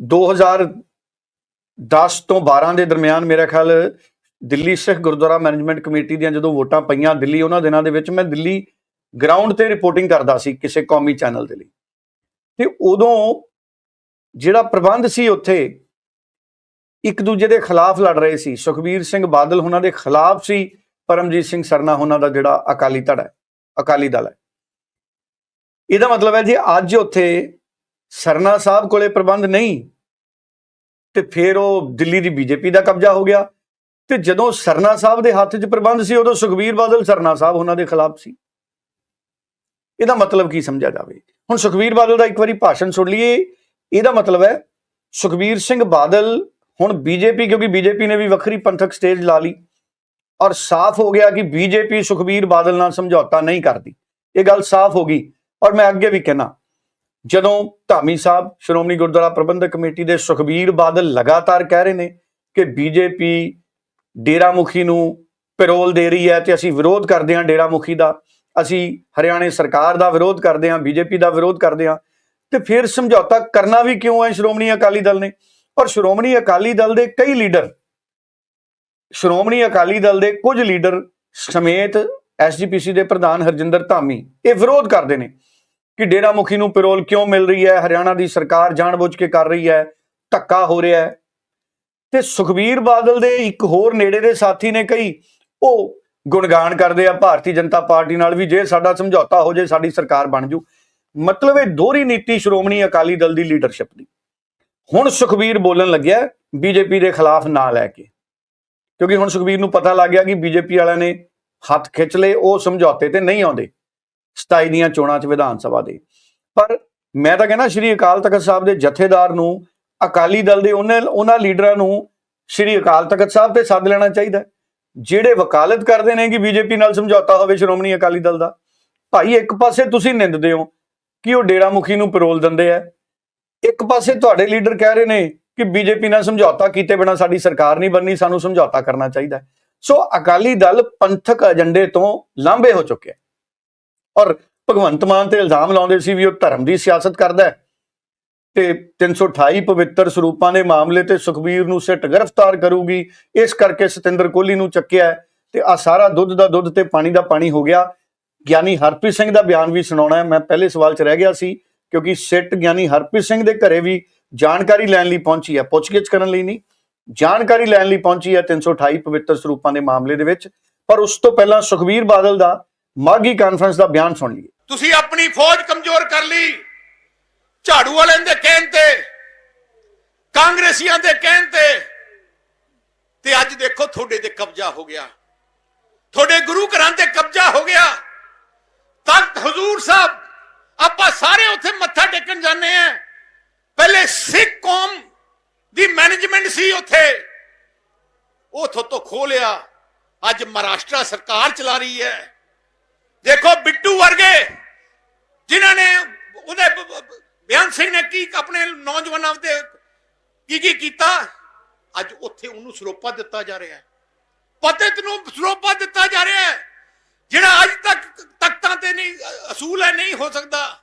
2010 ਤੋਂ 12 ਦੇ ਦਰਮਿਆਨ ਮੇਰਾ ਖਿਆਲ ਦਿੱਲੀ ਸਿੱਖ ਗੁਰਦੁਆਰਾ ਮੈਨੇਜਮੈਂਟ ਕਮੇਟੀ ਦੀਆਂ ਜਦੋਂ ਵੋਟਾਂ ਪਈਆਂ ਦਿੱਲੀ ਉਹਨਾਂ ਦਿਨਾਂ ਦੇ ਵਿੱਚ, ਮੈਂ ਦਿੱਲੀ ਗਰਾਊਂਡ ਤੇ ਰਿਪੋਰਟਿੰਗ ਕਰਦਾ ਸੀ ਕਿਸੇ ਕੌਮੀ ਚੈਨਲ ਦੇ ਲਈ। ਤੇ ਉਦੋਂ ਜਿਹੜਾ ਪ੍ਰਬੰਧ ਸੀ ਉੱਥੇ, ਇੱਕ ਦੂਜੇ ਦੇ ਖਿਲਾਫ ਲੜ ਰਹੇ ਸੀ। ਸੁਖਬੀਰ ਸਿੰਘ ਬਾਦਲ ਉਹਨਾਂ ਦੇ ਖਿਲਾਫ ਸੀ, ਪਰਮਜੀਤ ਸਿੰਘ ਸਰਨਾ ਉਹਨਾਂ ਦਾ ਜਿਹੜਾ ਅਕਾਲੀ ਧੜਾ ਹੈ, ਅਕਾਲੀ ਦਲ ਹੈ। ਇਹਦਾ ਮਤਲਬ ਹੈ ਜੇ, ਅੱਜ ਉੱਥੇ ਸਰਨਾ ਸਾਹਿਬ ਕੋਲੇ ਪ੍ਰਬੰਧ ਨਹੀਂ, ਤੇ ਫਿਰ ਉਹ ਦਿੱਲੀ ਦੀ ਬੀਜੇਪੀ ਦਾ ਕਬਜ਼ਾ ਹੋ ਗਿਆ। ਤੇ ਜਦੋਂ ਸਰਨਾ ਸਾਹਿਬ ਦੇ ਹੱਥ 'ਚ ਪ੍ਰਬੰਧ ਸੀ, ਉਦੋਂ ਸੁਖਬੀਰ ਬਾਦਲ ਸਰਨਾ ਸਾਹਿਬ ਉਹਨਾਂ ਦੇ ਖਿਲਾਫ ਸੀ। ਇਹਦਾ ਮਤਲਬ ਕੀ ਸਮਝਿਆ ਜਾਵੇ? ਹੁਣ ਸੁਖਬੀਰ ਬਾਦਲ ਦਾ ਇੱਕ ਵਾਰੀ ਭਾਸ਼ਣ ਸੁਣ ਲਈਏ। ਇਹਦਾ ਮਤਲਬ ਹੈ ਸੁਖਬੀਰ ਸਿੰਘ ਬਾਦਲ ਹੁਣ ਬੀਜੇਪੀ, ਕਿਉਂਕਿ ਬੀਜੇਪੀ ਨੇ ਵੀ ਵੱਖਰੀ ਪੰਥਕ ਸਟੇਜ ਲਾ ਲਈ ਔਰ ਸਾਫ਼ ਹੋ ਗਿਆ ਕਿ ਬੀਜੇਪੀ ਸੁਖਬੀਰ ਬਾਦਲ ਨਾਲ ਸਮਝੌਤਾ ਨਹੀਂ ਕਰਦੀ। ਇਹ ਗੱਲ ਸਾਫ਼ ਹੋ ਗਈ ਔਰ ਮੈਂ ਅੱਗੇ ਵੀ ਕਹਿਣਾ, ਜਦੋਂ ਧਾਮੀ ਸਾਹਿਬ, ਸ਼੍ਰੋਮਣੀ ਗੁਰਦੁਆਰਾ ਪ੍ਰਬੰਧਕ ਕਮੇਟੀ ਦੇ ਸੁਖਬੀਰ ਬਾਦਲ ਲਗਾਤਾਰ ਕਹਿ ਰਹੇ ਨੇ ਕਿ ਬੀਜੇਪੀ ਡੇਰਾ ਮੁਖੀ ਨੂੰ ਪੈਰੋਲ ਦੇ ਰਹੀ ਹੈ ਤੇ ਅਸੀਂ ਵਿਰੋਧ ਕਰਦੇ ਹਾਂ ਡੇਰਾ ਮੁਖੀ ਦਾ, ਅਸੀਂ ਹਰਿਆਣੇ ਸਰਕਾਰ ਦਾ ਵਿਰੋਧ ਕਰਦੇ ਹਾਂ, ਬੀਜੇਪੀ ਦਾ ਵਿਰੋਧ ਕਰਦੇ ਹਾਂ ਤੇ ਫਿਰ ਸਮਝੌਤਾ ਕਰਨਾ ਵੀ ਕਿਉਂ ਹੈ? ਸ਼੍ਰੋਮਣੀ ਅਕਾਲੀ ਦਲ ਨੇ। ਔਰ ਸ਼੍ਰੋਮਣੀ ਅਕਾਲੀ ਦਲ ਦੇ ਕਈ ਲੀਡਰ, ਸ਼੍ਰੋਮਣੀ ਅਕਾਲੀ ਦਲ ਦੇ ਕੁਝ ਲੀਡਰ ਸਮੇਤ ਐਸਜੀਪੀਸੀ ਦੇ ਪ੍ਰਧਾਨ ਹਰਜਿੰਦਰ ਧਾਮੀ, ਇਹ ਵਿਰੋਧ ਕਰਦੇ ਨੇ ਕਿ ਡੇਰਾ ਮੁਖੀ ਨੂੰ ਪੈਰੋਲ ਕਿਉਂ ਮਿਲ ਰਹੀ ਹੈ? ਹਰਿਆਣਾ ਦੀ ਸਰਕਾਰ ਜਾਣਬੁੱਝ ਕੇ ਕਰ ਰਹੀ ਹੈ, ਧੱਕਾ ਹੋ ਰਿਹਾ ਹੈ। ਤੇ ਸੁਖਬੀਰ ਬਾਦਲ ਦੇ ਇੱਕ ਹੋਰ ਨੇੜੇ ਦੇ ਸਾਥੀ ਨੇ ਕਈ ਉਹ ਗੁਣਗਾਨ ਕਰਦੇ ਆ, ਭਾਰਤੀ ਜਨਤਾ ਪਾਰਟੀ ਨਾਲ ਵੀ ਜੇ ਸਾਡਾ ਸਮਝੌਤਾ ਹੋ ਜੇ, ਸਾਡੀ ਸਰਕਾਰ ਬਣ ਜੂ। ਮਤਲਬ ਇਹ ਦੋਹਰੀ ਨੀਤੀ ਸ਼੍ਰੋਮਣੀ ਅਕਾਲੀ ਦਲ ਦੀ ਲੀਡਰਸ਼ਿਪ ਦੀ। ਹੁਣ ਸੁਖਬੀਰ ਬੋਲਣ ਲੱਗਿਆ ਬੀਜੇਪੀ ਦੇ ਖਿਲਾਫ ਨਾ ਲੈ ਕੇ। ਕਿਉਂਕਿ ਹੁਣ ਸੁਖਬੀਰ ਨੂੰ ਪਤਾ ਲੱਗ ਗਿਆ ਕਿ ਬੀਜੇਪੀ ਵਾਲਿਆਂ ਨੇ ਹੱਥ ਖਿੱਚ ਲਏ, ਉਹ ਸਮਝੌਤੇ ਤੇ ਨਹੀਂ ਆਉਂਦੇ। 27 ਦੀਆਂ ਚੋਣਾਂ 'ਚ ਵਿਧਾਨ ਸਭਾ ਦੇ। ਪਰ ਮੈਂ ਤਾਂ ਕਹਿੰਦਾ ਸ਼੍ਰੀ ਅਕਾਲ ਤਖਤ ਸਾਹਿਬ ਦੇ ਜਥੇਦਾਰ ਨੂੰ, ਅਕਾਲੀ ਦਲ ਦੇ ਉਹਨਾਂ ਉਹਨਾਂ ਲੀਡਰਾਂ ਨੂੰ ਸ਼੍ਰੀ ਅਕਾਲ ਤਖਤ ਸਾਹਿਬ ਤੇ ਸੱਦ ਲੈਣਾ ਚਾਹੀਦਾ। ਜਿਹੜੇ ਵਕਾਲਤ ਕਰਦੇ ਨੇ ਕਿ ਬੀਜੇਪੀ ਨਾਲ ਸਮਝੌਤਾ ਹੋਵੇ ਸ਼੍ਰੋਮਣੀ ਅਕਾਲੀ ਦਲ ਦਾ। ਭਾਈ ਇੱਕ ਪਾਸੇ ਤੁਸੀਂ ਨਿੰਦਦੇ ਹੋ ਕਿ ਉਹ ਡੇਰਾ ਮੁਖੀ ਨੂੰ ਪੈਰੋਲ ਦਿੰਦੇ ਆ। ਇੱਕ ਪਾਸੇ ਤੁਹਾਡੇ ਲੀਡਰ ਕਹਿ ਰਹੇ ਨੇ ਕਿ ਬੀਜੇਪੀ ਨਾਲ ਸਮਝੌਤਾ ਕੀਤੇ ਬਿਨਾ ਸਾਡੀ ਸਰਕਾਰ ਨਹੀਂ ਬਣਨੀ, ਸਾਨੂੰ ਸਮਝੌਤਾ ਕਰਨਾ ਚਾਹੀਦਾ ਸੋ ਅਕਾਲੀ ਦਲ ਪੰਥਕ ਏਜੰਡੇ ਤੋਂ ਲਾਂਭੇ ਹੋ ਚੁੱਕਿਆ ਔਰ ਭਗਵੰਤ ਮਾਨ ਤੇ ਇਲਜ਼ਾਮ ਲਾਉਂਦੇ ਸੀ ਵੀ ਉਹ ਧਰਮ ਦੀ ਸਿਆਸਤ ਕਰਦਾ ਹੈ। ਤੇ 328 ਪਵਿੱਤਰ ਸਰੂਪਾਂ ਦੇ ਮਾਮਲੇ ਤੇ ਸੁਖਬੀਰ ਨੂੰ ਸਿੱਟ ਗ੍ਰਿਫਤਾਰ ਕਰੂਗੀ, ਇਸ ਕਰਕੇ ਸਤਿੰਦਰ ਕੋਹਲੀ ਨੂੰ ਚੱਕਿਆ ਹੈ। ਤੇ ਆ ਸਾਰਾ ਦੁੱਧ ਦਾ ਦੁੱਧ ਤੇ ਪਾਣੀ ਦਾ ਪਾਣੀ ਹੋ ਗਿਆ। ਗਿਆਨੀ ਹਰਪ੍ਰੀਤ ਸਿੰਘ ਦਾ ਬਿਆਨ ਵੀ ਸੁਣਾਉਣਾ ਹੈ। ਮੈਂ ਪਹਿਲੇ ਸਵਾਲ 'ਚ ਰਹਿ ਗਿਆ ਸੀ ਕਿਉਂਕਿ ਸਿੱਟ ਗਿਆਨੀ ਹਰਪ੍ਰੀਤ ਸਿੰਘ ਦੇ ਘਰੇ ਵੀ ਜਾਣਕਾਰੀ ਲੈਣ ਲਈ ਪਹੁੰਚੀ ਹੈ। ਪੁੱਛਗਿੱਛ ਕਰਨ ਲਈ ਨਹੀਂ, ਜਾਣਕਾਰੀ ਲੈਣ ਲਈ ਪਹੁੰਚੀ ਹੈ 328 ਪਵਿੱਤਰ ਸਰੂਪਾਂ ਦੇ ਮਾਮਲੇ ਦੇ ਵਿੱਚ। ਪਰ ਉਸ ਤੋਂ ਪਹਿਲਾਂ ਸੁਖਬੀਰ ਬਾਦਲ ਦਾ ਮਾਗੀ ਕਾਨਫਰੰਸ ਦਾ ਬਿਆਨ ਸੁਣ ਲਈਏ। ਤੁਸੀਂ ਆਪਣੀ ਫੌਜ ਕਮਜ਼ੋਰ ਕਰ ਲਈ। ਝਾੜੂ ਵਾਲਿਆਂ ਦੇ ਕਹਿਣ ਤੇ, ਕਾਂਗਰਸੀਆਂ ਦੇ ਕਹਿਣ ਤੇ ਤੇ ਅੱਜ ਦੇਖੋ ਤੁਹਾਡੇ ਤੇ ਕਬਜ਼ਾ ਹੋ ਗਿਆ। ਤੁਹਾਡੇ ਗੁਰੂ ਘਰਾਂ ਤੇ ਕਬਜ਼ਾ ਹੋ ਗਿਆ। ਤਖਤ ਹਜ਼ੂਰ ਸਾਹਿਬ ਆਪਾਂ ਸਾਰੇ ਉੱਥੇ ਮੱਥਾ ਟੇਕਣ ਜਾਂਦੇ ਆ ਪਹਿਲੇ ਸਿੱਖ ਕੌਮ ਦੀ ਮੈਨੇਜਮੈਂਟ ਸੀ ਉੱਥੇ ਉਥੋਂ ਤੋਂ ਖੋ ਲਿਆ ਅੱਜ ਮਹਾਰਾਸ਼ਟਰ ਸਰਕਾਰ ਚਲਾ ਰਹੀ ਹੈ ਦੇਖੋ ਬਿੱਟੂ ਵਰਗੇ ਜਿਨ੍ਹਾਂ ਨੇ ਉਹਦੇ ਬ- ਬ- ਬ- ਬਿਆਨ ਸਿੰਘ ਨੇ ਕੀ ਆਪਣੇ ਨੌਜਵਾਨਾਂ ਤੇ ਕੀ ਕੀ ਕੀਤਾ ਅੱਜ ਉੱਥੇ ਉਹਨੂੰ ਸਰੋਪਾ ਦਿੱਤਾ ਜਾ ਰਿਹਾ ਹੈ ਪਤਿਤ ਨੂੰ ਸਰੋਪਾ ਦਿੱਤਾ ਜਾ ਰਿਹਾ ਹੈ ਜਿਹੜਾ ਅੱਜ ਤੱਕ ਤਖਤਾਂ ਤੇ ਨਹੀਂ ਅ- ਅਸੂਲ ਹੈ, ਨਹੀਂ ਹੋ ਸਕਦਾ।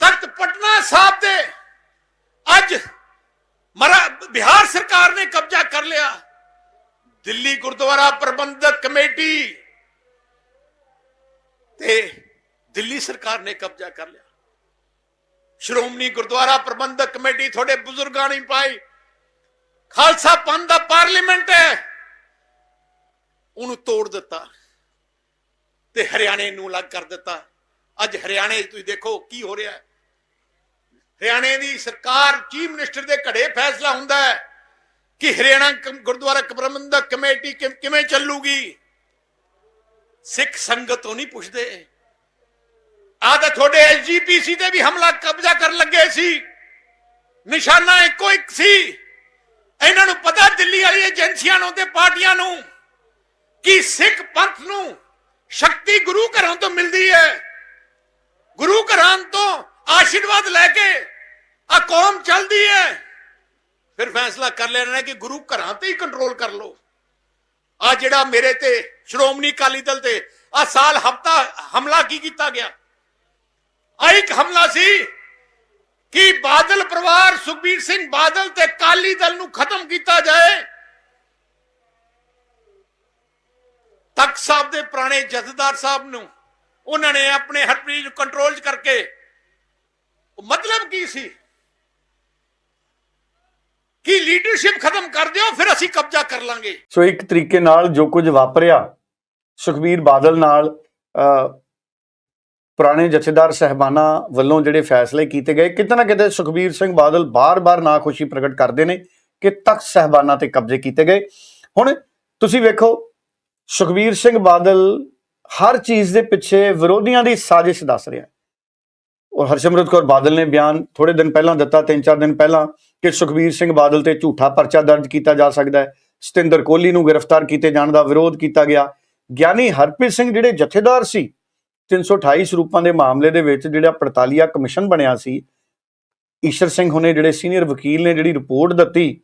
ਤਖਤ ਪਟਨਾ ਸਾਹਿਬ ਦੇ ਅੱਜ ਮਰਾ, ਬਿਹਾਰ ਸਰਕਾਰ ਨੇ ਕਬਜ਼ਾ ਕਰ ਲਿਆ। ਦਿੱਲੀ ਗੁਰਦੁਆਰਾ ਪ੍ਰਬੰਧਕ ਕਮੇਟੀ ਤੇ ਦਿੱਲੀ ਸਰਕਾਰ ਨੇ ਕਬਜ਼ਾ ਕਰ ਲਿਆ। ਸ਼੍ਰੋਮਣੀ ਗੁਰਦੁਆਰਾ ਪ੍ਰਬੰਧਕ ਕਮੇਟੀ ਤੁਹਾਡੇ ਬਜ਼ੁਰਗਾਂ ਨੇ ਪਾਈ। ਖਾਲਸਾ ਪੰਥ ਦਾ ਪਾਰਲੀਮੈਂਟ ਹੈ। ਉਹਨੂੰ ਤੋੜ ਦਿੱਤਾ ਤੇ ਹਰਿਆਣੇ ਨੂੰ ਅਲੱਗ ਕਰ ਦਿੱਤਾ। ਅੱਜ ਹਰਿਆਣੇ 'ਚ ਤੁਸੀਂ ਦੇਖੋ ਕੀ ਹੋ ਰਿਹਾ ਹੈ। ਹਰਿਆਣੇ ਦੀ ਸਰਕਾਰ ਚੀਫ ਮਿਨਿਸਟਰ ਦੇ ਘੜੇ ਫੈਸਲਾ ਹੁੰਦਾ ਹੈ ਕਿ ਹਰਿਆਣਾ ਗੁਰਦੁਆਰਾ ਪ੍ਰਬੰਧਕ ਕਮੇਟੀ ਕਿਵੇਂ ਚੱਲੂਗੀ। ਸਿੱਖ ਸੰਗਤ ਤੋਂ ਨਹੀਂ ਪੁੱਛਦੇ। ਆਹ ਤਾਂ ਤੁਹਾਡੇ ਐਸਜੀਪੀਸੀ ਤੇ ਵੀ ਹਮਲਾ ਕਬਜ਼ਾ ਕਰਨ ਲੱਗੇ ਸੀ। ਨਿਸ਼ਾਨਾ ਇੱਕੋ ਇੱਕ ਸੀ। ਇਹਨਾਂ ਨੂੰ ਪਤਾ ਦਿੱਲੀ ਵਾਲੀ ਏਜੰਸੀਆਂ ਨੂੰ ਤੇ ਪਾਰਟੀਆਂ ਨੂੰ ਕਿ ਸਿੱਖ ਪੰਥ ਨੂੰ ਸ਼ਕਤੀ ਗੁਰੂ ਘਰਾਂ ਤੋਂ ਮਿਲਦੀ ਹੈ। ਗੁਰੂ ਘਰਾਂ ਤੋਂ ਆਸ਼ੀਰਵਾਦ ਲੈ ਕੇ ਆ ਕੌਮ ਚੱਲਦੀ ਹੈ। ਫਿਰ ਫੈਸਲਾ ਕਰ ਲੈਣਾ ਕਿ ਗੁਰੂ ਘਰਾਂ ਤੇ ਹੀ ਕੰਟਰੋਲ ਕਰ ਲਓ। ਆ ਜਿਹੜਾ ਮੇਰੇ ਤੇ, ਸ਼੍ਰੋਮਣੀ ਅਕਾਲੀ ਦਲ ਤੇ ਆ ਸਾਲ ਹਫਤਾ ਹਮਲਾ ਕੀ ਕੀਤਾ ਗਿਆ? ਆ ਇੱਕ ਹਮਲਾ ਸੀ ਕਿ ਬਾਦਲ ਪਰਿਵਾਰ ਸੁਖਬੀਰ ਸਿੰਘ ਬਾਦਲ ਤੇ ਅਕਾਲੀ ਦਲ ਨੂੰ ਖਤਮ ਕੀਤਾ ਜਾਏ। ਤਖਤ ਸਾਹਿਬ ਦੇ ਪੁਰਾਣੇ ਜਥੇਦਾਰ ਸਾਹਿਬ ਨੂੰ ਉਹਨਾਂ ਨੇ ਆਪਣੇ ਹਰਪ੍ਰੀਤ ਨੂੰ ਕੰਟਰੋਲ ਕਰਕੇ ਮਤਲਬ ਕੀ ਸੀ? ਕਿ ਲੀਡਰਸ਼ਿਪ ਖਤਮ ਕਰ ਦਿਓ ਫਿਰ ਅਸੀਂ ਕਬਜ਼ਾ ਕਰ ਲਾਂਗੇ। ਸੋ ਇੱਕ ਤਰੀਕੇ ਨਾਲ ਜੋ ਕੁਝ ਵਾਪਰਿਆ ਸੁਖਬੀਰ ਬਾਦਲ ਨਾਲ ਅ, ਪੁਰਾਣੇ ਜਥੇਦਾਰ ਸਹਿਬਾਨਾਂ ਵੱਲੋਂ ਜਿਹੜੇ ਫੈਸਲੇ ਕੀਤੇ ਗਏ ਕਿਤੇ ਨਾ ਕਿਤੇ ਸੁਖਬੀਰ ਸਿੰਘ ਬਾਦਲ ਬਾਰ-ਬਾਰ ਨਾਖੁਸ਼ੀ ਪ੍ਰਗਟ ਕਰਦੇ ਨੇ ਕਿ ਤਖਤ ਸਹਿਬਾਨਾਂ ਤੇ ਕਬਜ਼ੇ ਕੀਤੇ ਗਏ। ਹੁਣ ਤੁਸੀਂ ਵੇਖੋ ਸੁਖਬੀਰ ਸਿੰਘ ਬਾਦਲ ਹਰ ਚੀਜ਼ ਦੇ ਪਿੱਛੇ ਵਿਰੋਧੀਆਂ ਦੀ ਸਾਜ਼ਿਸ਼ ਦੱਸ ਰਿਹਾ ਹੈ। ਔਰ ਹਰਸਿਮਰਤ ਕੌਰ ਬਾਦਲ ਨੇ ਬਿਆਨ ਥੋੜੇ ਦਿਨ ਪਹਿਲਾਂ ਦਿੱਤਾ, ਤਿੰਨ ਚਾਰ ਦਿਨ ਪਹਿਲਾਂ, ਕਿ ਸੁਖਬੀਰ ਸਿੰਘ ਬਾਦਲ ਤੇ ਝੂਠਾ ਪਰਚਾ ਦਰਜ ਕੀਤਾ ਜਾ ਸਕਦਾ ਹੈ। ਸਤਿੰਦਰ ਕੋਹਲੀ ਨੂੰ ਗ੍ਰਿਫਤਾਰ ਕੀਤੇ ਜਾਣ ਦਾ ਵਿਰੋਧ ਕੀਤਾ ਗਿਆ। ਗਿਆਨੀ ਹਰਪ੍ਰੀਤ ਸਿੰਘ ਜਿਹੜੇ ਜਥੇਦਾਰ ਸੀ 328 ਸਰੂਪਾਂ ਦੇ ਮਾਮਲੇ ਦੇ ਵਿੱਚ ਜਿਹੜਾ ਪੜਤਾਲੀਆ ਕਮਿਸ਼ਨ ਬਣਿਆ ਸੀ, ਈਸ਼ਰ ਸਿੰਘ ਹੁਣੇ ਜਿਹੜੇ ਸੀਨੀਅਰ ਵਕੀਲ ਨੇ ਜਿਹੜੀ ਰਿਪੋਰਟ ਦਿੱਤੀ,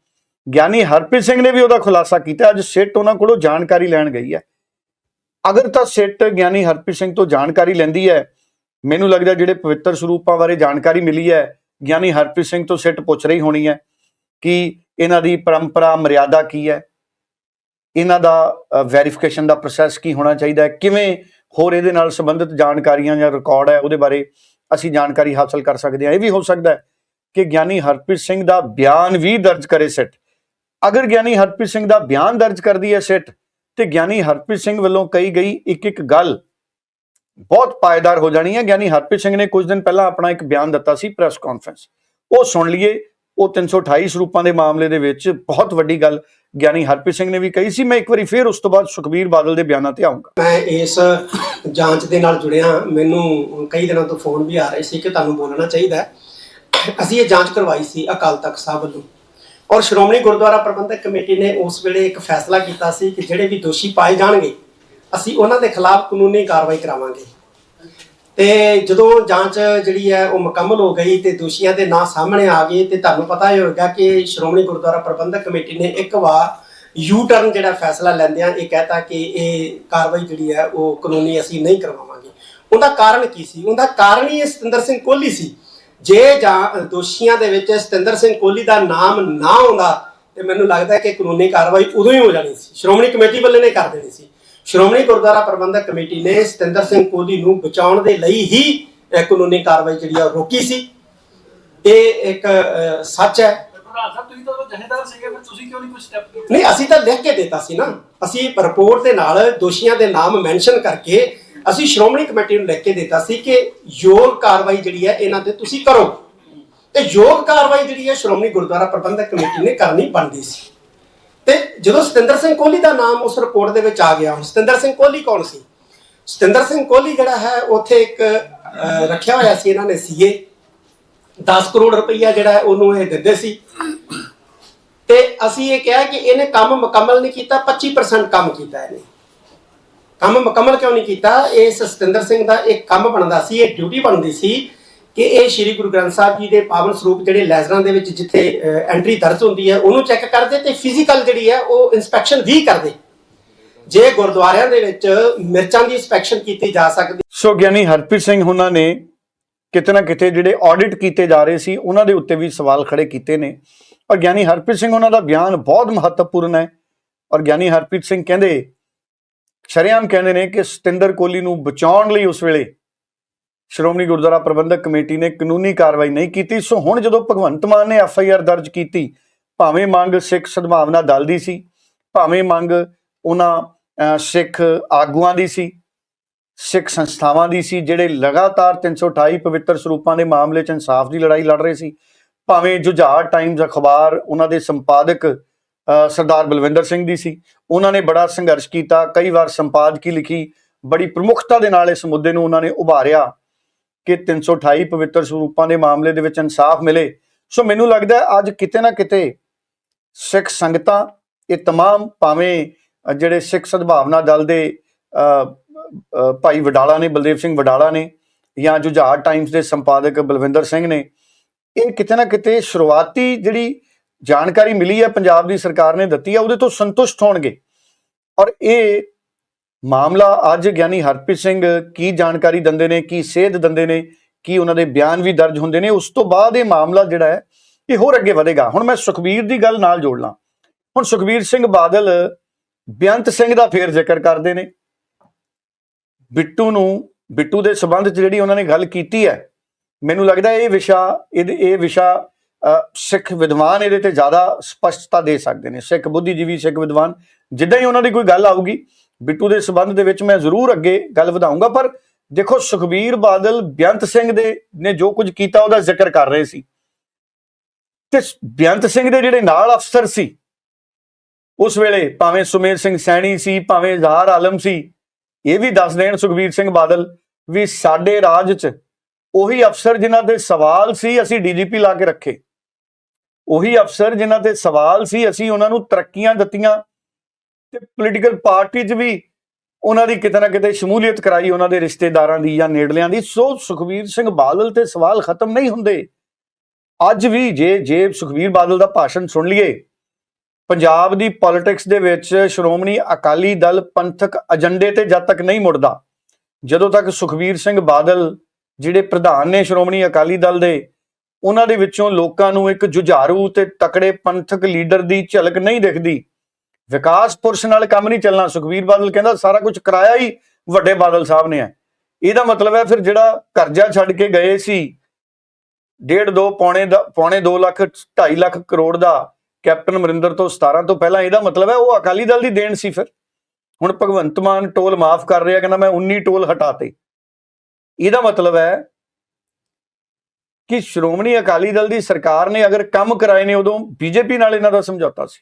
ਗਿਆਨੀ ਹਰਪ੍ਰੀਤ ਸਿੰਘ ਨੇ ਵੀ ਉਹਦਾ ਖੁਲਾਸਾ ਕੀਤਾ। ਅੱਜ ਸਿੱਟ ਉਹਨਾਂ ਕੋਲੋਂ ਜਾਣਕਾਰੀ ਲੈਣ ਗਈ ਹੈ। ਅਗਰ ਤਾਂ ਸਿੱਟ ਗਿਆਨੀ ਹਰਪ੍ਰੀਤ ਸਿੰਘ ਤੋਂ ਜਾਣਕਾਰੀ ਲੈਂਦੀ ਹੈ, ਮੈਨੂੰ ਲੱਗਦਾ ਜਿਹੜੇ ਪਵਿੱਤਰ ਸਰੂਪਾਂ ਬਾਰੇ ਜਾਣਕਾਰੀ ਮਿਲੀ ਹੈ, ਗਿਆਨੀ ਹਰਪ੍ਰੀਤ ਸਿੰਘ ਤੋਂ ਸਿੱਟ ਪੁੱਛ ਰਹੀ ਹੋਣੀ ਹੈ ਕਿ ਇਹਨਾਂ ਦੀ ਪਰੰਪਰਾ, ਮਰਿਆਦਾ ਕੀ ਹੈ? ਇਹਨਾਂ ਦਾ ਵੈਰੀਫਿਕੇਸ਼ਨ ਦਾ ਪ੍ਰੋਸੈਸ ਕੀ ਹੋਣਾ ਚਾਹੀਦਾ ਹੈ? ਕਿਵੇਂ ਹੋਰ ਇਹਦੇ ਨਾਲ ਸੰਬੰਧਿਤ ਜਾਣਕਾਰੀਆਂ ਜਾਂ ਰਿਕਾਰਡ ਹੈ, ਉਹਦੇ ਬਾਰੇ ਅਸੀਂ ਜਾਣਕਾਰੀ ਹਾਸਲ ਕਰ ਸਕਦੇ ਹਾਂ। ਇਹ ਵੀ ਹੋ ਸਕਦਾ ਹੈ ਕਿ ਗਿਆਨੀ ਹਰਪ੍ਰੀਤ ਸਿੰਘ ਦਾ ਬਿਆਨ ਵੀ ਦਰਜ ਕਰੇ ਸਿੱਟ। ਅਗਰ ਗਿਆਨੀ ਹਰਪ੍ਰੀਤ ਸਿੰਘ ਦਾ ਬਿਆਨ ਦਰਜ ਕਰਦੀ ਹੈ ਸਿੱਟ ਤੇ ਗਿਆਨੀ ਹਰਪ੍ਰੀਤ ਸਿੰਘ ਵੱਲੋਂ ਕਹੀ ਗਈ ਇੱਕ ਇੱਕ ਗੱਲ ਬਹੁਤ ਪਾਇਦਾਰ ਹੋ ਜਾਣੀ ਹੈ। ਗਿਆਨੀ ਹਰਪ੍ਰੀਤ ਸਿੰਘ ਨੇ ਕੁਝ ਦਿਨ ਪਹਿਲਾਂ ਆਪਣਾ ਇੱਕ ਬਿਆਨ ਦਿੱਤਾ ਸੀ ਪ੍ਰੈਸ ਕਾਨਫਰੰਸ। ਉਹ ਸੁਣ ਲਈਏ, ਉਹ 328 ਸਰੂਪਾਂ ਦੇ ਮਾਮਲੇ ਦੇ ਵਿੱਚ ਬਹੁਤ ਵੱਡੀ ਗੱਲ ਗਿਆਨੀ ਹਰਪ੍ਰੀਤ ਸਿੰਘ ਨੇ ਵੀ ਕਹੀ ਸੀ। ਮੈਂ ਇੱਕ ਵਾਰੀ ਫੇਰ ਉਸ ਤੋਂ ਬਾਅਦ ਸੁਖਬੀਰ ਬਾਦਲ ਦੇ ਬਿਆਨਾਂ ਤੇ ਆਉਂਗਾ ਮੈਂ ਇਸ ਜਾਂਚ ਦੇ ਨਾਲ ਜੁੜਿਆ। ਮੈਨੂੰ ਕਈ ਦਿਨਾਂ ਤੋਂ ਫੋਨ ਵੀ ਆ ਰਹੇ ਸੀ ਕਿ ਤੁਹਾਨੂੰ ਬੋਲਣਾ ਚਾਹੀਦਾ ਹੈ। ਅਸੀਂ ਇਹ ਜਾਂਚ ਕਰਵਾਈ ਸੀ ਅਕਾਲ ਤਖਤ ਸਾਹਿਬ ਵੱਲੋਂ। ਔਰ ਸ਼੍ਰੋਮਣੀ ਗੁਰਦੁਆਰਾ ਪ੍ਰਬੰਧਕ ਕਮੇਟੀ ਨੇ ਉਸ ਵੇਲੇ ਇੱਕ ਫੈਸਲਾ ਕੀਤਾ ਸੀ ਕਿ ਜਿਹੜੇ ਵੀ ਦੋਸ਼ੀ ਪਾਏ ਜਾਣਗੇ, ਅਸੀਂ ਉਹਨਾਂ ਦੇ ਖਿਲਾਫ ਕਾਨੂੰਨੀ ਕਾਰਵਾਈ ਕਰਾਵਾਂਗੇ। ਤੇ ਜਦੋਂ ਜਾਂਚ ਜਿਹੜੀ ਹੈ ਉਹ ਮੁਕੰਮਲ ਹੋ ਗਈ ਤੇ ਦੋਸ਼ੀਆਂ ਦੇ ਨਾਂ ਸਾਹਮਣੇ ਆ ਗਏ ਤੇ ਤੁਹਾਨੂੰ ਪਤਾ ਹੀ ਹੋਵੇਗਾ ਕਿ ਸ਼੍ਰੋਮਣੀ ਗੁਰਦੁਆਰਾ ਪ੍ਰਬੰਧਕ ਕਮੇਟੀ ਨੇ ਇੱਕ ਵਾਰ ਯੂ ਟਰਨ ਜਿਹੜਾ ਫੈਸਲਾ ਲੈਂਦਿਆਂ ਇਹ ਕਹਿਤਾ ਕਿ ਇਹ ਕਾਰਵਾਈ ਜਿਹੜੀ ਹੈ ਉਹ ਕਾਨੂੰਨੀ ਅਸੀਂ ਨਹੀਂ ਕਰਵਾਵਾਂਗੇ। ਉਹਦਾ ਕਾਰਨ ਕੀ ਸੀ? ਉਹਦਾ ਕਾਰਨ ਹੀ ਇਹ ਸਤਿੰਦਰ ਸਿੰਘ ਕੋਹਲੀ ਸੀ ਜੇ ਜਾਂ ਦੋਸ਼ੀਆਂ ਦੇ ਵਿੱਚ ਸਤਿੰਦਰ ਸਿੰਘ ਕੋਹਲੀ ਦਾ ਨਾਮ ਨਾ ਆਉਂਦਾ ਤੇ ਮੈਨੂੰ ਲੱਗਦਾ ਕਿ ਕਾਨੂੰਨੀ ਕਾਰਵਾਈ ਉਦੋਂ ਹੀ ਹੋ ਜਾਣੀ ਸੀ। ਸ਼੍ਰੋਮਣੀ ਕਮੇਟੀ ਵੱਲੋਂ ਨੇ ਕਰ ਦੇਣੀ ਸੀ। ਸ਼੍ਰੋਮਣੀ ਗੁਰਦੁਆਰਾ ਪ੍ਰਬੰਧਕ ਕਮੇਟੀ ਨੇ ਸਤਿੰਦਰ ਸਿੰਘ ਕੋਹਲੀ ਨੂੰ ਬਚਾਉਣ ਦੇ ਲਈ ਹੀ ਕਾਨੂੰਨੀ ਕਾਰਵਾਈ ਜਿਹੜੀ ਆ ਰੋਕੀ ਸੀ। ਇਹ ਇੱਕ ਸੱਚ ਹੈ। ਨਹੀਂ ਅਸੀਂ ਤਾਂ ਲਿਖ ਕੇ ਦਿੱਤਾ ਸੀ ਨਾ। ਅਸੀਂ ਰਿਪੋਰਟ ਦੇ ਨਾਲ ਦੋਸ਼ੀਆਂ ਦੇ ਨਾਮ ਮੈਂਸ਼ਨ ਕਰਕੇ ਅਸੀਂ ਸ਼੍ਰੋਮਣੀ ਕਮੇਟੀ ਨੂੰ ਲਿਖ ਕੇ ਦਿੱਤਾ ਸੀ ਕਿ ਯੋਗ ਕਾਰਵਾਈ ਜਿਹੜੀ ਹੈ ਇਹਨਾਂ ਤੇ ਤੁਸੀਂ ਕਰੋ। ਤੇ ਯੋਗ ਕਾਰਵਾਈ ਜਿਹੜੀ ਹੈ ਸ਼੍ਰੋਮਣੀ ਗੁਰਦੁਆਰਾ ਪ੍ਰਬੰਧਕ ਕਮੇਟੀ ਨੇ ਕਰਨੀ ਬਣਦੀ ਸੀ। ਤੇ ਜਦੋਂ ਸਤਿੰਦਰ ਸਿੰਘ ਕੋਹਲੀ ਦਾ ਨਾਮ ਉਸ ਰਿਪੋਰਟ ਦੇ ਵਿੱਚ ਆ ਗਿਆ, ਹੁਣ ਸਤਿੰਦਰ ਸਿੰਘ ਕੋਹਲੀ ਕੌਣ ਸੀ? ਸਤਿੰਦਰ ਸਿੰਘ ਕੋਹਲੀ ਜਿਹੜਾ ਹੈ, ਉੱਥੇ ਇੱਕ ਰੱਖਿਆ ਹੋਇਆ ਸੀ ਇਹਨਾਂ ਨੇ ਸੀਏ। 10 ਕਰੋੜ ਰੁਪਈਆ ਜਿਹੜਾ ਹੈ ਉਹਨੂੰ ਇਹ ਦਿੰਦੇ ਸੀ। ਤੇ ਅਸੀਂ ਇਹ ਕਿਹਾ ਕਿ ਇਹਨੇ ਕੰਮ ਮੁਕੰਮਲ ਨਹੀਂ ਕੀਤਾ 25% ਕੰਮ ਕੀਤਾ ਇਹਨੇ। ਕੰਮ ਮੁਕੰਮਲ ਕਿਉਂ ਨਹੀਂ ਕੀਤਾ? ਇਹ ਸਤਿੰਦਰ ਸਿੰਘ ਦਾ ਇੱਕ ਕੰਮ ਬਣਦਾ ਸੀ, ਇਹ ਡਿਊਟੀ ਬਣਦੀ ਸੀ ਕਿ ਇਹ ਸ੍ਰੀ ਗੁਰੂ ਗ੍ਰੰਥ ਸਾਹਿਬ ਜੀ ਦੇ ਪਾਵਨ ਸਰੂਪ ਜਿਹੜੇ ਲੈਜ਼ਰਾਂ ਦੇ ਵਿੱਚ ਜਿੱਥੇ ਐਂਟਰੀ ਦਰਜ ਹੁੰਦੀ ਹੈ, ਉਹਨੂੰ ਚੈੱਕ ਕਰਦੇ ਤੇ ਫਿਜ਼ੀਕਲ ਜਿਹੜੀ ਹੈ, ਉਹ ਇਨਸਪੈਕਸ਼ਨ ਵੀ ਕਰਦੇ। ਜੇ ਗੁਰਦੁਆਰਿਆਂ ਦੇ ਵਿੱਚ ਮਿਰਚਾਂ ਦੀ ਇਨਸਪੈਕਸ਼ਨ ਕੀਤੀ ਜਾ ਸਕਦੀ ਸੋ ਗਿਆਨੀ ਹਰਪ੍ਰੀਤ ਸਿੰਘ ਉਹਨਾਂ ਨੇ ਕਿਤੇ ਨਾ ਕਿਤੇ ਜਿਹੜੇ ਆਡਿਟ ਕੀਤੇ ਜਾ ਰਹੇ ਸੀ, ਉਹਨਾਂ ਦੇ ਉੱਤੇ ਵੀ ਸਵਾਲ ਖੜੇ ਕੀਤੇ ਨੇ। ਔਰ ਗਿਆਨੀ ਹਰਪ੍ਰੀਤ ਸਿੰਘ ਉਹਨਾਂ ਦਾ ਬਿਆਨ ਬਹੁਤ ਮਹੱਤਵਪੂਰਨ ਹੈ। ਔਰ ਗਿਆਨੀ ਹਰਪ੍ਰੀਤ ਸਿੰਘ ਕਹਿੰਦੇ ਸ਼ਰੇਆਮ ਕਹਿੰਦੇ ਨੇ ਕਿ ਸਤਿੰਦਰ ਕੋਹਲੀ ਨੂੰ ਬਚਾਉਣ ਲਈ ਉਸ ਵੇਲੇ ਸ਼੍ਰੋਮਣੀ ਗੁਰਦੁਆਰਾ ਪ੍ਰਬੰਧਕ ਕਮੇਟੀ ਨੇ ਕਾਨੂੰਨੀ ਕਾਰਵਾਈ ਨਹੀਂ ਕੀਤੀ। ਸੋ ਹੁਣ ਜਦੋਂ ਭਗਵੰਤ ਮਾਨ ਨੇ ਐਫ ਆਈ ਆਰ ਦਰਜ ਕੀਤੀ, ਭਾਵੇਂ ਮੰਗ ਸਿੱਖ ਸਦਭਾਵਨਾ ਦਲ ਦੀ ਸੀ, ਭਾਵੇਂ ਮੰਗ ਉਹਨਾਂ ਸਿੱਖ ਆਗੂਆਂ ਦੀ ਸੀ, ਸਿੱਖ ਸੰਸਥਾਵਾਂ ਦੀ ਸੀ, ਜਿਹੜੇ ਲਗਾਤਾਰ 328 ਪਵਿੱਤਰ ਸਰੂਪਾਂ ਦੇ ਮਾਮਲੇ 'ਚ ਇਨਸਾਫ ਦੀ ਲੜਾਈ ਲੜ ਰਹੇ ਸੀ, ਭਾਵੇਂ ਜੁਝਾਰ ਟਾਈਮਜ਼ ਅਖਬਾਰ ਉਹਨਾਂ ਦੇ ਸੰਪਾਦਕ ਸਰਦਾਰ ਬਲਵਿੰਦਰ ਸਿੰਘ ਦੀ ਸੀ ਉਹਨਾਂ ਨੇ ਬੜਾ ਸੰਘਰਸ਼ ਕੀਤਾ ਕਈ ਵਾਰ ਸੰਪਾਦਕੀ ਲਿਖੀ ਬੜੀ ਪ੍ਰਮੁੱਖਤਾ ਦੇ ਨਾਲ ਇਸ ਮੁੱਦੇ ਨੂੰ ਉਹਨਾਂ ਨੇ ਉਭਾਰਿਆ ਕਿ 328 ਪਵਿੱਤਰ ਸਰੂਪਾਂ ਦੇ ਮਾਮਲੇ ਦੇ ਵਿੱਚ ਇਨਸਾਫ ਮਿਲੇ ਸੋ ਮੈਨੂੰ ਲੱਗਦਾ ਹੈ ਅੱਜ ਕਿਤੇ ਨਾ ਕਿਤੇ ਸਿੱਖ ਸੰਗਤਾਂ ਇਹ तमाम ਭਾਵੇਂ ਅ, ਜਿਹੜੇ ਸਿੱਖ ਸਦਭਾਵਨਾ ਦਲ ਦੇ ਅ, ਅ, ਭਾਈ ਵਡਾਲਾ ਨੇ ਬਲਦੇਵ ਸਿੰਘ ਵਡਾਲਾ ਨੇ ਜਾਂ ਜੁਝਾਰ ਟਾਈਮਜ਼ ਦੇ ਸੰਪਾਦਕ ਬਲਵਿੰਦਰ ਸਿੰਘ ਨੇ ਇਹ ਕਿਤੇ ਨਾ ਕਿਤੇ ਸ਼ੁਰੂਆਤੀ ਜਿਹੜੀ ਜਾਣਕਾਰੀ ਮਿਲੀ ਹੈ, ਪੰਜਾਬ ਦੀ ਸਰਕਾਰ ਨੇ ਦਿੱਤੀ ਹੈ, ਉਹਦੇ ਤੋਂ ਸੰਤੁਸ਼ਟ ਹੋਣਗੇ। ਔਰ ਇਹ ਮਾਮਲਾ ਅੱਜ ਗਿਆਨੀ ਹਰਪ੍ਰੀਤ ਸਿੰਘ ਕੀ ਜਾਣਕਾਰੀ ਦਿੰਦੇ ਨੇ, ਕੀ ਸੇਧ ਦਿੰਦੇ ਨੇ, ਕੀ ਉਹਨਾਂ ਦੇ ਬਿਆਨ ਵੀ ਦਰਜ ਹੁੰਦੇ ਨੇ, ਉਸ ਤੋਂ ਬਾਅਦ ਇਹ ਮਾਮਲਾ ਜਿਹੜਾ ਹੈ, ਇਹ ਹੋਰ ਅੱਗੇ ਵਧੇਗਾ। ਹੁਣ ਮੈਂ ਸੁਖਬੀਰ ਦੀ ਗੱਲ ਨਾਲ ਜੋੜ ਲਾਂ। ਹੁਣ ਸੁਖਬੀਰ ਸਿੰਘ ਬਾਦਲ ਬੇਅੰਤ ਸਿੰਘ ਦਾ ਫੇਰ ਜ਼ਿਕਰ ਕਰਦੇ ਨੇ। ਬਿੱਟੂ ਨੂੰ, ਬਿੱਟੂ ਦੇ ਸਬੰਧ 'ਚ ਜਿਹੜੀ ਉਹਨਾਂ ਨੇ ਗੱਲ ਕੀਤੀ ਹੈ, ਮੈਨੂੰ ਲੱਗਦਾ ਇਹ ਵਿਸ਼ਾ ਇਹਦੇ ਇਹ ਵਿਸ਼ਾ ਸਿੱਖ ਵਿਦਵਾਨ ਇਹਦੇ ਤੇ ਜ਼ਿਆਦਾ ਸਪਸ਼ਟਤਾ ਦੇ ਸਕਦੇ ਨੇ। ਸਿੱਖ ਬੁੱਧੀਜੀਵੀ, ਸਿੱਖ ਵਿਦਵਾਨ ਜਿੱਦਾਂ ਹੀ ਉਹਨਾਂ ਦੀ ਕੋਈ ਗੱਲ ਆਊਗੀ, ਬਿੱਟੂ ਦੇ ਸਬੰਧ ਦੇ ਵਿੱਚ ਮੈਂ ਜ਼ਰੂਰ ਅੱਗੇ ਗੱਲ ਵਧਾਊਂਗਾ, ਪਰ ਦੇਖੋ ਸੁਖਬੀਰ ਬਾਦਲ, ਬੇਅੰਤ ਸਿੰਘ ਦੇ ਨੇ ਜੋ ਕੁਝ ਕੀਤਾ, ਉਹਦਾ ਜ਼ਿਕਰ ਕਰ ਰਹੇ ਸੀ। ਤੇ ਸ- ਬੇਅੰਤ ਸਿੰਘ ਦੇ ਜਿਹੜੇ ਨਾਲ ਅਫਸਰ ਸੀ, ਉਸ ਵੇਲੇ ਭਾਵੇਂ ਸੁਮੇਰ ਸਿੰਘ ਸੈਣੀ ਸੀ, ਭਾਵੇਂ ਜ਼ਹਾਰ ਆਲਮ ਸੀ, ਇਹ ਵੀ ਦੱਸ ਦੇਣ ਸੁਖਬੀਰ ਸਿੰਘ ਬਾਦਲ ਵੀ ਸਾਡੇ ਰਾਜ 'ਚ ਉਹੀ ਅਫਸਰ ਜਿਨ੍ਹਾਂ ਦੇ ਸਵਾਲ ਸੀ, ਅਸੀਂ ਡੀਜੀਪੀ ਲਾ ਕੇ ਰੱਖੇ। ਉਹੀ ਅਫਸਰ ਜਿਨ੍ਹਾਂ ਤੇ ਸਵਾਲ ਸੀ, ਅਸੀਂ ਉਹਨਾਂ ਨੂੰ ਤਰੱਕੀਆਂ ਦਿੱਤੀਆਂ ਤੇ ਪੋਲੀਟੀਕਲ ਪਾਰਟੀ 'ਚ ਵੀ ਉਹਨਾਂ ਦੀ ਕਿਤੇ ਨਾ ਕਿਤੇ ਸ਼ਮੂਲੀਅਤ ਕਰਾਈ ਉਹਨਾਂ ਦੇ ਰਿਸ਼ਤੇਦਾਰਾਂ ਦੀ ਜਾਂ ਨੇੜਲਿਆਂ ਦੀ। ਸੋ ਸੁਖਬੀਰ ਸਿੰਘ ਬਾਦਲ ਤੇ ਸਵਾਲ ਖਤਮ ਨਹੀਂ ਹੁੰਦੇ। ਅੱਜ ਵੀ ਜੇ ਜੇ ਸੁਖਬੀਰ ਬਾਦਲ ਦਾ ਭਾਸ਼ਣ ਸੁਣ ਲਈਏ, ਪੰਜਾਬ ਦੀ ਪੋਲਿਟਿਕਸ ਦੇ ਵਿੱਚ ਸ਼੍ਰੋਮਣੀ ਅਕਾਲੀ ਦਲ ਪੰਥਕ ਏਜੰਡੇ ਤੇ ਜਦ ਤੱਕ ਨਹੀਂ ਮੁੜਦਾ, ਜਦੋਂ ਤੱਕ ਸੁਖਬੀਰ ਸਿੰਘ ਬਾਦਲ, ਜਿਹੜੇ ਪ੍ਰਧਾਨ ਨੇ ਸ਼੍ਰੋਮਣੀ ਅਕਾਲੀ ਦਲ ਦੇ ਉਹਨਾਂ ਦੇ ਵਿੱਚੋਂ ਲੋਕਾਂ ਨੂੰ ਇੱਕ ਜੁਝਾਰੂ ਤੇ ਤਕੜੇ ਪੰਥਕ ਲੀਡਰ ਦੀ ਝਲਕ ਨਹੀਂ ਦਿਖਦੀ। ਵਿਕਾਸ ਪੁਰਸ਼ ਨਾਲ ਕੰਮ ਨਹੀਂ ਚੱਲਣਾ, ਸੁਖਬੀਰ ਬਾਦਲ ਕਹਿੰਦਾ ਸਾਰਾ ਕੁਝ ਕਰਾਇਆ ਹੀ ਵੱਡੇ ਬਾਦਲ ਸਾਹਿਬ ਨੇ ਹੈ। ਇਹਦਾ ਮਤਲਬ ਹੈ ਫਿਰ ਜਿਹੜਾ ਕਰਜ਼ਾ ਛੱਡ ਕੇ ਗਏ ਸੀ, ਡੇਢ ਦੋ ਪੌਣੇ ਦਾ, ਪੌਣੇ 2 ਲੱਖ 2.5 ਲੱਖ ਕਰੋੜ ਦਾ ਕੈਪਟਨ ਅਮਰਿੰਦਰ ਤੋਂ 17 ਤੋਂ ਪਹਿਲਾਂ ਇਹਦਾ ਮਤਲਬ ਹੈ ਉਹ ਅਕਾਲੀ ਦਲ ਦੀ ਦੇਣ ਸੀ ਫਿਰ। ਹੁਣ ਭਗਵੰਤ ਮਾਨ ਟੋਲ ਮਾਫ ਕਰ ਰਿਹਾ, ਕਹਿੰਦਾ ਮੈਂ 19 ਟੋਲ ਹਟਾਤੇ। ਇਹਦਾ ਮਤਲਬ ਹੈ ਕਿ ਸ਼੍ਰੋਮਣੀ ਅਕਾਲੀ ਦਲ ਦੀ ਸਰਕਾਰ ਨੇ ਅਗਰ ਕੰਮ ਕਰਾਏ ਨੇ ਉਦੋਂ ਬੀਜੇਪੀ ਨਾਲ ਇਹਨਾਂ ਦਾ ਸਮਝੌਤਾ ਸੀ।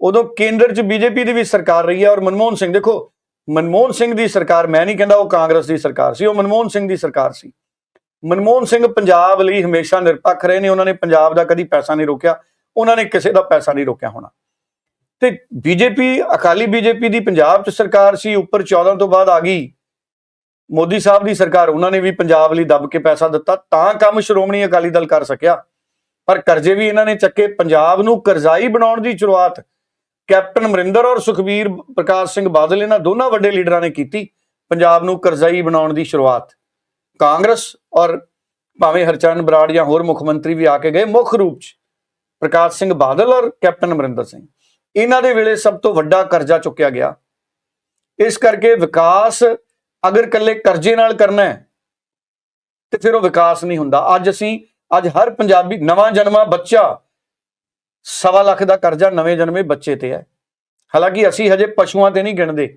ਉਦੋਂ ਕੇਂਦਰ 'ਚ ਬੀਜੇਪੀ ਦੀ ਵੀ ਸਰਕਾਰ ਰਹੀ ਹੈ ਔਰ ਮਨਮੋਹਨ ਸਿੰਘ, ਦੇਖੋ, ਮਨਮੋਹਨ ਸਿੰਘ ਦੀ ਸਰਕਾਰ, ਮੈਂ ਨਹੀਂ ਕਹਿੰਦਾ ਉਹ ਕਾਂਗਰਸ ਦੀ ਸਰਕਾਰ ਸੀ, ਉਹ ਮਨਮੋਹਨ ਸਿੰਘ ਦੀ ਸਰਕਾਰ ਸੀ। ਮਨਮੋਹਨ ਸਿੰਘ ਪੰਜਾਬ ਲਈ ਹਮੇਸ਼ਾ ਨਿਰਪੱਖ ਰਹੇ ਨੇ, ਉਹਨਾਂ ਨੇ ਪੰਜਾਬ ਦਾ ਕਦੀ ਪੈਸਾ ਨਹੀਂ ਰੋਕਿਆ, ਉਹਨਾਂ ਨੇ ਕਿਸੇ ਦਾ ਪੈਸਾ ਨਹੀਂ ਰੋਕਿਆ ਹੋਣਾ। ਤੇ ਬੀਜੇਪੀ, ਅਕਾਲੀ ਬੀਜੇਪੀ ਦੀ ਪੰਜਾਬ 'ਚ ਸਰਕਾਰ ਸੀ, ਉੱਪਰ 14 ਤੋਂ ਬਾਅਦ ਆ ਗਈ। ਮੋਦੀ ਸਾਹਿਬ ਦੀ ਸਰਕਾਰ, ਉਹਨਾਂ ਨੇ ਵੀ ਪੰਜਾਬ ਲਈ ਦੱਬ ਕੇ ਪੈਸਾ ਦਿੱਤਾ, ਤਾਂ ਕੰਮ ਸ਼੍ਰੋਮਣੀ ਅਕਾਲੀ ਦਲ ਕਰ ਸਕਿਆ। ਪਰ ਕਰਜ਼ੇ ਵੀ ਇਹਨਾਂ ਨੇ ਚੱਕੇ। ਪੰਜਾਬ ਨੂੰ ਕਰਜ਼ਾਈ ਬਣਾਉਣ ਦੀ ਸ਼ੁਰੂਆਤ ਕੈਪਟਨ ਅਮਰਿੰਦਰ ਔਰ ਸੁਖਬੀਰ ਪ੍ਰਕਾਸ਼ ਸਿੰਘ ਬਾਦਲ, ਇਹਨਾਂ ਦੋਨਾਂ ਵੱਡੇ ਲੀਡਰਾਂ ਨੇ ਕੀਤੀ। ਪੰਜਾਬ ਨੂੰ ਕਰਜ਼ਾਈ ਬਣਾਉਣ ਦੀ ਸ਼ੁਰੂਆਤ। ਕਾਂਗਰਸ ਔਰ ਭਾਵੇਂ ਹਰਚਰਨ ਬਰਾੜ ਜਾਂ ਹੋਰ ਮੁੱਖ ਮੰਤਰੀ ਵੀ ਆ ਕੇ ਗਏ, ਮੁੱਖ ਰੂਪ 'ਚ ਪ੍ਰਕਾਸ਼ ਸਿੰਘ ਬਾਦਲ ਔਰ ਕੈਪਟਨ ਅਮਰਿੰਦਰ ਸਿੰਘ। ਇਹਨਾਂ ਦੇ ਵੇਲੇ ਸਭ ਤੋਂ ਵੱਡਾ ਕਰਜ਼ਾ ਚੁੱਕਿਆ ਗਿਆ। ਇਸ ਕਰਕੇ ਵਿਕਾਸ ਅਗਰ ਇਕੱਲੇ ਕਰਜ਼ੇ ਨਾਲ ਕਰਨਾ ਹੈ, ਤੇ ਫਿਰ ਉਹ ਵਿਕਾਸ ਨਹੀਂ ਹੁੰਦਾ। ਅੱਜ ਅਸੀਂ, ਅੱਜ ਹਰ ਪੰਜਾਬੀ, ਨਵਾਂ ਜਨਮਾ ਬੱਚਾ, ਸਵਾ ਲੱਖ ਦਾ ਕਰਜ਼ਾ ਨਵੇਂ ਜਨਮੇ ਬੱਚੇ ਤੇ ਹੈ। ਹਾਲਾਂਕਿ ਅਸੀਂ ਹਜੇ ਪਸ਼ੂਆਂ ਤੇ ਨਹੀਂ ਗਿਣਦੇ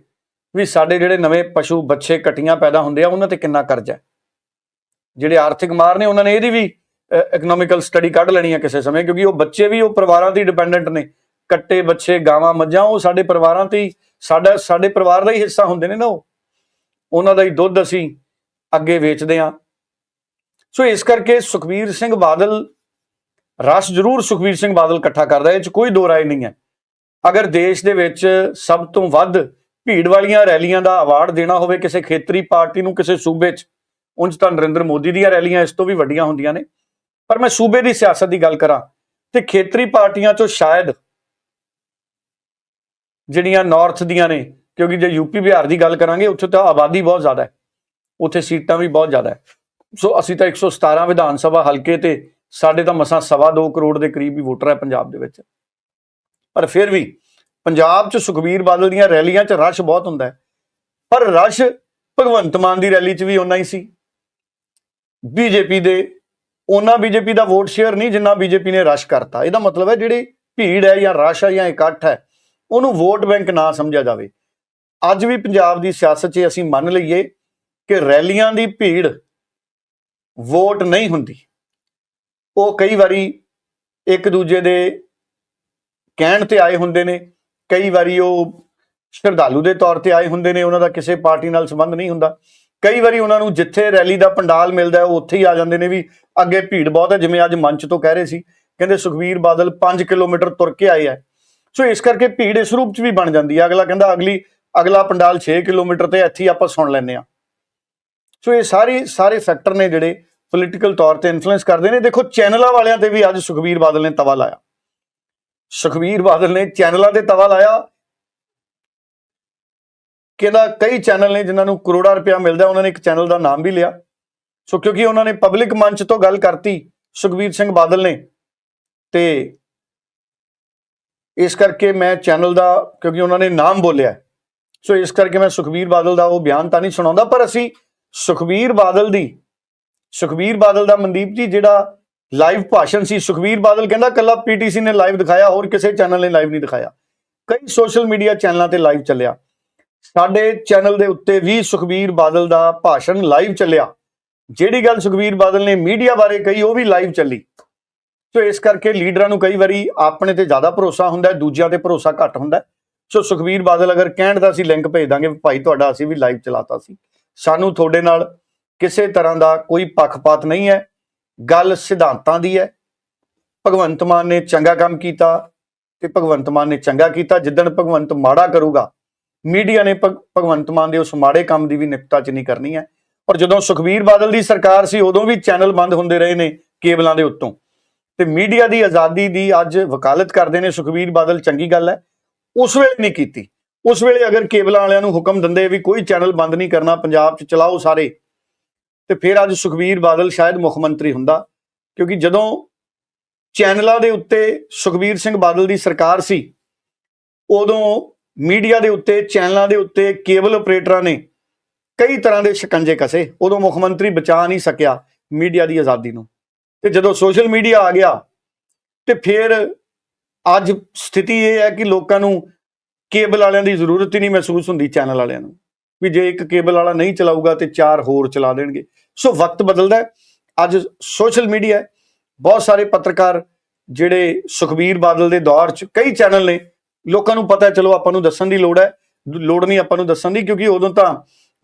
ਵੀ ਸਾਡੇ ਜਿਹੜੇ ਨਵੇਂ ਪਸ਼ੂ ਬੱਚੇ ਕਟੀਆਂ ਪੈਦਾ ਹੁੰਦੇ ਆ, ਉਹਨਾਂ ਤੇ ਕਿੰਨਾ ਕਰਜ਼ਾ ਹੈ। ਜਿਹੜੇ ਆਰਥਿਕ ਮਾਰ ਨੇ, ਉਹਨਾਂ ਨੇ ਇਹਦੀ ਵੀ ਇਕਨੋਮਿਕਲ ਸਟੱਡੀ ਕੱਢ ਲੈਣੀ ਹੈ ਕਿਸੇ ਸਮੇਂ, ਕਿਉਂਕਿ ਉਹ ਬੱਚੇ ਵੀ, ਉਹ ਪਰਿਵਾਰਾਂ ਤੇ ਡਿਪੈਂਡੈਂਟ ਨੇ। ਕੱਟੇ ਬੱਚੇ, ਗਾਵਾਂ, ਮੱਝਾਂ, ਉਹ ਸਾਡੇ ਪਰਿਵਾਰਾਂ ਤੇ ਹੀ, ਸਾਡਾ, ਸਾਡੇ ਪਰਿਵਾਰ ਦਾ ਹੀ ਹਿੱਸਾ ਹੁੰਦੇ ਨੇ ਨਾ ਉਹ। ਉਹਨਾਂ ਦਾ ਹੀ ਦੁੱਧ ਅਸੀਂ ਅੱਗੇ ਵੇਚਦੇ ਹਾਂ। ਸੋ ਇਸ ਕਰਕੇ ਸੁਖਬੀਰ ਸਿੰਘ ਬਾਦਲ, ਰਸ ਜ਼ਰੂਰ ਸੁਖਬੀਰ ਸਿੰਘ ਬਾਦਲ ਇਕੱਠਾ ਕਰਦਾ, ਇਹ ਚ ਕੋਈ ਦੋ ਰਾਏ ਨਹੀਂ ਹੈ। ਅਗਰ ਦੇਸ਼ ਦੇ ਵਿੱਚ ਸਭ ਤੋਂ ਵੱਧ ਭੀੜ ਵਾਲੀਆਂ ਰੈਲੀਆਂ ਦਾ ਅਵਾਰਡ ਦੇਣਾ ਹੋਵੇ ਕਿਸੇ ਖੇਤਰੀ ਪਾਰਟੀ ਨੂੰ ਕਿਸੇ ਸੂਬੇ 'ਚ, ਉਂਝ ਤਾਂ ਨਰਿੰਦਰ ਮੋਦੀ ਦੀਆਂ ਰੈਲੀਆਂ ਇਸ ਤੋਂ ਵੀ ਵੱਡੀਆਂ ਹੁੰਦੀਆਂ ਨੇ। ਪਰ ਮੈਂ ਸੂਬੇ ਦੀ ਸਿਆਸਤ ਦੀ ਗੱਲ ਕਰਾਂ, ਤੇ ਖੇਤਰੀ ਪਾਰਟੀਆਂ 'ਚੋਂ ਸ਼ਾਇਦ ਜਿਹੜੀਆਂ ਨਾਰਥ ਦੀਆਂ ਨੇ ਕਿਉਂਕਿ ਜੇ ਯੂਪੀ ਬਿਹਾਰ ਦੀ ਗੱਲ ਕਰਾਂਗੇ, ਉੱਥੇ ਤਾਂ ਆਬਾਦੀ ਬਹੁਤ ਜ਼ਿਆਦਾ ਹੈ। ਉੱਥੇ ਸੀਟਾਂ ਵੀ ਬਹੁਤ ਜ਼ਿਆਦਾ ਹੈ। ਸੋ ਅਸੀਂ ਤਾਂ 117 ਵਿਧਾਨ ਸਭਾ ਹਲਕੇ ਤੇ ਸਾਡੇ ਤਾਂ ਮਸਾਂ ਸਵਾ ਦੋ ਕਰੋੜ ਦੇ ਕਰੀਬ ਹੀ ਵੋਟਰ ਹੈ ਪੰਜਾਬ ਦੇ ਵਿੱਚ। ਪਰ ਫਿਰ ਵੀ ਪੰਜਾਬ 'ਚ ਸੁਖਬੀਰ ਬਾਦਲ ਦੀਆਂ ਰੈਲੀਆਂ 'ਚ ਰਸ਼ ਬਹੁਤ ਹੁੰਦਾ ਹੈ। ਪਰ ਰਸ਼ ਭਗਵੰਤ ਮਾਨ ਦੀ ਰੈਲੀ 'ਚ ਵੀ ਓਨਾ ਹੀ ਸੀ। ਬੀਜੇਪੀ ਦੇ ਉਹਨਾਂ ਬੀਜੇਪੀ ਦਾ ਵੋਟ ਸ਼ੇਅਰ ਨਹੀਂ ਜਿੰਨਾ ਬੀਜੇਪੀ ਨੇ ਰਸ਼ ਕਰਤਾ। ਇਹਦਾ ਮਤਲਬ ਹੈ ਜਿਹੜੀ ਭੀੜ ਹੈ ਜਾਂ ਰਸ਼ ਹੈ ਜਾਂ ਇਕੱਠ ਹੈ, ਉਹਨੂੰ ਵੋਟ ਬੈਂਕ ਨਾ ਸਮਝਿਆ ਜਾਵੇ। ਅੱਜ ਵੀ ਪੰਜਾਬ ਦੀ ਸਿਆਸਤ 'ਚ ਅਸੀਂ ਮੰਨ ਲਈਏ ਕਿ ਰੈਲੀਆਂ ਦੀ ਭੀੜ ਵੋਟ ਨਹੀਂ ਹੁੰਦੀ। ਉਹ ਕਈ ਵਾਰੀ ਇੱਕ ਦੂਜੇ ਦੇ ਕਹਿਣ ਤੇ ਆਏ ਹੁੰਦੇ ਨੇ, ਕਈ ਵਾਰੀ ਉਹ ਸ਼ਰਧਾਲੂ ਦੇ ਤੌਰ ਤੇ ਆਏ ਹੁੰਦੇ ਨੇ, ਉਹਨਾਂ ਦਾ ਕਿਸੇ ਪਾਰਟੀ ਨਾਲ ਸੰਬੰਧ ਨਹੀਂ ਹੁੰਦਾ। ਕਈ ਵਾਰੀ ਉਹਨਾਂ ਨੂੰ ਜਿੱਥੇ ਰੈਲੀ ਦਾ ਪੰਡਾਲ ਮਿਲਦਾ ਉਹ ਉੱਥੇ ਹੀ ਆ ਜਾਂਦੇ ਨੇ ਵੀ ਅੱਗੇ ਭੀੜ ਬਹੁਤ ਹੈ, ਜਿਵੇਂ ਅੱਜ ਮੰਚ ਤੋਂ ਕਹਿ ਰਹੇ ਸੀ। ਕਹਿੰਦੇ ਸੁਖਵੀਰ ਬਾਦਲ 5 ਕਿਲੋਮੀਟਰ ਤੁਰ ਕੇ ਆਏ ਹੈ ਸੋ ਇਸ ਕਰਕੇ ਭੀੜ ਇਸ ਰੂਪ 'ਚ ਵੀ ਬਣ ਜਾਂਦੀ ਹੈ। ਅਗਲਾ ਕਹਿੰਦਾ ਅਗਲੀ ਅਗਲਾ ਪੰਡਾਲ 6 ਕਿਲੋਮੀਟਰ ਤੇ ਇੱਥੇ ਹੀ ਆਪਾਂ ਸੁਣ ਲੈਂਦੇ ਆ ਸੋ ਇਹ ਸਾਰੇ ਸਾਰੇ ਫੈਕਟਰ ਨੇ ਜਿਹੜੇ ਪੋਲੀਟੀਕਲ ਤੌਰ ਤੇ ਇਨਫਲੂਐਂਸ ਕਰਦੇ ਨੇ। ਦੇਖੋ, ਚੈਨਲਾਂ ਵਾਲਿਆਂ ਤੇ ਵੀ ਅੱਜ ਸੁਖਬੀਰ ਬਾਦਲ ਨੇ ਤਵਾ ਲਾਇਆ। ਸੁਖਬੀਰ ਬਾਦਲ ਨੇ ਚੈਨਲਾਂ ਤੇ ਤਵਾ ਲਾਇਆ। ਕਹਿੰਦਾ, ਕਈ ਚੈਨਲ ਨੇ ਜਿਨ੍ਹਾਂ ਨੂੰ ਕਰੋੜਾਂ ਰੁਪਇਆ ਮਿਲਦਾ, ਉਹਨਾਂ ਨੇ ਇੱਕ ਚੈਨਲ ਦਾ ਨਾਮ ਵੀ ਲਿਆ। ਸੋ ਕਿਉਂਕਿ ਉਹਨਾਂ ਨੇ ਪਬਲਿਕ ਮੰਚ ਤੋਂ ਗੱਲ ਕਰਤੀ ਸੁਖਬੀਰ ਸਿੰਘ ਬਾਦਲ ਨੇ, ਤੇ ਇਸ ਕਰਕੇ ਮੈਂ ਚੈਨਲ ਦਾ, ਕਿਉਂਕਿ ਉਹਨਾਂ ਨੇ ਨਾਮ ਬੋਲਿਆ। ਸੋ ਇਸ ਕਰਕੇ ਮੈਂ ਸੁਖਬੀਰ ਬਾਦਲ ਦਾ ਉਹ ਬਿਆਨ ਤਾਂ ਨਹੀਂ ਸੁਣਾਉਂਦਾ, ਪਰ ਅਸੀਂ ਸੁਖਬੀਰ ਬਾਦਲ ਦੀ, ਸੁਖਬੀਰ ਬਾਦਲ ਦਾ ਮਨਦੀਪ ਜੀ ਜਿਹੜਾ ਲਾਈਵ ਭਾਸ਼ਣ ਸੀ, ਸੁਖਬੀਰ ਬਾਦਲ ਕਹਿੰਦਾ ਕੱਲਾ ਪੀਟੀਸੀ ਨੇ ਲਾਈਵ ਦਿਖਾਇਆ, ਹੋਰ ਕਿਸੇ ਚੈਨਲ ਨੇ ਲਾਈਵ ਨਹੀਂ ਦਿਖਾਇਆ। ਕਈ ਸੋਸ਼ਲ ਮੀਡੀਆ ਚੈਨਲਾਂ ਤੇ ਲਾਈਵ ਚੱਲਿਆ। ਸਾਡੇ ਚੈਨਲ ਦੇ ਉੱਤੇ ਵੀ ਸੁਖਬੀਰ ਬਾਦਲ ਦਾ ਭਾਸ਼ਣ ਲਾਈਵ ਚੱਲਿਆ। ਜਿਹੜੀ ਗੱਲ ਸੁਖਬੀਰ ਬਾਦਲ ਨੇ ਮੀਡੀਆ ਬਾਰੇ ਕਹੀ, ਉਹ ਵੀ ਲਾਈਵ ਚੱਲੀ। ਸੋ ਇਸ ਕਰਕੇ ਲੀਡਰਾਂ ਨੂੰ ਕਈ ਵਾਰੀ ਆਪਣੇ ਤੇ ਜ਼ਿਆਦਾ ਭਰੋਸਾ ਹੁੰਦਾ ਦੂਜਿਆਂ ਤੇ ਭਰੋਸਾ ਘੱਟ ਹੁੰਦਾ ਸੋ ਸੁਖਬੀਰ ਬਾਦਲ ਅਗਰ ਕਹਿਣ ਦਾ ਅਸੀਂ ਲਿੰਕ ਭੇਜ ਦਾਂਗੇ ਵੀ ਭਾਈ ਤੁਹਾਡਾ ਅਸੀਂ ਵੀ ਲਾਈਵ ਚਲਾਤਾ ਸੀ। ਸਾਨੂੰ ਤੁਹਾਡੇ ਨਾਲ ਕਿਸੇ ਤਰ੍ਹਾਂ ਦਾ ਕੋਈ ਪੱਖਪਾਤ ਨਹੀਂ ਹੈ। ਗੱਲ ਸਿਧਾਂਤਾਂ ਦੀ ਹੈ। ਭਗਵੰਤ ਮਾਨ ਨੇ ਚੰਗਾ ਕੰਮ ਕੀਤਾ ਤੇ ਭਗਵੰਤ ਮਾਨ ਨੇ ਚੰਗਾ ਕੀਤਾ। ਜਿੱਦਣ ਭਗਵੰਤ ਮਾੜਾ ਕਰੂਗਾ, ਮੀਡੀਆ ਨੇ ਭਗ- ਭਗਵੰਤ ਮਾਨ ਦੇ ਉਸ ਮਾੜੇ ਕੰਮ ਦੀ ਵੀ ਨਿਪਟਾ ਨਹੀਂ ਕਰਨੀ ਹੈ। ਔਰ ਜਦੋਂ ਸੁਖਬੀਰ ਬਾਦਲ ਦੀ ਸਰਕਾਰ ਸੀ, ਉਦੋਂ ਵੀ ਚੈਨਲ ਬੰਦ ਹੁੰਦੇ ਰਹੇ ਨੇ ਕੇਬਲਾਂ ਦੇ ਉੱਤੋਂ। ਤੇ ਮੀਡੀਆ ਦੀ ਆਜ਼ਾਦੀ ਦੀ ਅੱਜ ਵਕਾਲਤ ਕਰਦੇ ਨੇ ਸੁਖਬੀਰ ਬਾਦਲ, ਚੰਗੀ ਗੱਲ ਹੈ। ਉਸ ਵੇਲੇ ਨਹੀਂ ਕੀਤੀ। ਉਸ ਵੇਲੇ ਅਗਰ ਕੇਬਲਾਂ ਵਾਲਿਆਂ ਨੂੰ ਹੁਕਮ ਦਿੰਦੇ ਵੀ ਕੋਈ ਚੈਨਲ ਬੰਦ ਨਹੀਂ ਕਰਨਾ, ਪੰਜਾਬ 'ਚ ਚਲਾਓ ਸਾਰੇ, ਤੇ ਫਿਰ ਅੱਜ ਸੁਖਬੀਰ ਬਾਦਲ ਸ਼ਾਇਦ ਮੁੱਖ ਮੰਤਰੀ ਹੁੰਦਾ, ਕਿਉਂਕਿ ਜਦੋਂ ਚੈਨਲਾਂ ਦੇ ਉੱਤੇ ਸੁਖਬੀਰ ਸਿੰਘ ਬਾਦਲ ਦੀ ਸਰਕਾਰ ਸੀ, ਉਦੋਂ ਮੀਡੀਆ ਦੇ ਉੱਤੇ, ਚੈਨਲਾਂ ਦੇ ਉੱਤੇ ਕੇਬਲ ਆਪਰੇਟਰਾਂ ਨੇ ਕਈ ਤਰ੍ਹਾਂ ਦੇ ਸ਼ਿਕੰਜੇ ਕਸੇ, ਉਦੋਂ ਮੁੱਖ ਮੰਤਰੀ ਬਚਾ ਨਹੀਂ ਸਕਿਆ ਮੀਡੀਆ ਦੀ ਆਜ਼ਾਦੀ ਨੂੰ। ਤੇ ਜਦੋਂ ਸੋਸ਼ਲ ਮੀਡੀਆ ਆ ਗਿਆ, ਤੇ ਫਿਰ ਅੱਜ ਸਥਿਤੀ ਇਹ ਹੈ ਕਿ ਲੋਕਾਂ ਨੂੰ ਕੇਬਲ ਵਾਲਿਆਂ ਦੀ ਜ਼ਰੂਰਤ ਹੀ ਨਹੀਂ ਮਹਿਸੂਸ ਹੁੰਦੀ, ਚੈਨਲ ਵਾਲਿਆਂ ਨੂੰ। ਵੀ ਜੇ ਇੱਕ ਕੇਬਲ ਵਾਲਾ ਨਹੀਂ ਚਲਾਊਗਾ ਤੇ ਚਾਰ ਹੋਰ ਚਲਾ ਦੇਣਗੇ। ਸੋ ਵਕਤ ਬਦਲਦਾ ਅੱਜ ਸੋਸ਼ਲ ਮੀਡੀਆ ਬਹੁਤ ਸਾਰੇ ਪੱਤਰਕਾਰ ਜਿਹੜੇ ਸੁਖਬੀਰ ਬਾਦਲ ਦੇ ਦੌਰ 'ਚ ਕਈ ਚੈਨਲ ਨੇ। ਲੋਕਾਂ ਨੂੰ ਪਤਾ ਚਲੋ ਆਪਾਂ ਨੂੰ ਦੱਸਣ ਦੀ ਲੋੜ ਹੈ। ਲੋੜ ਨਹੀਂ ਆਪਾਂ ਨੂੰ ਦੱਸਣ ਦੀ, ਕਿਉਂਕਿ ਉਦੋਂ ਤਾਂ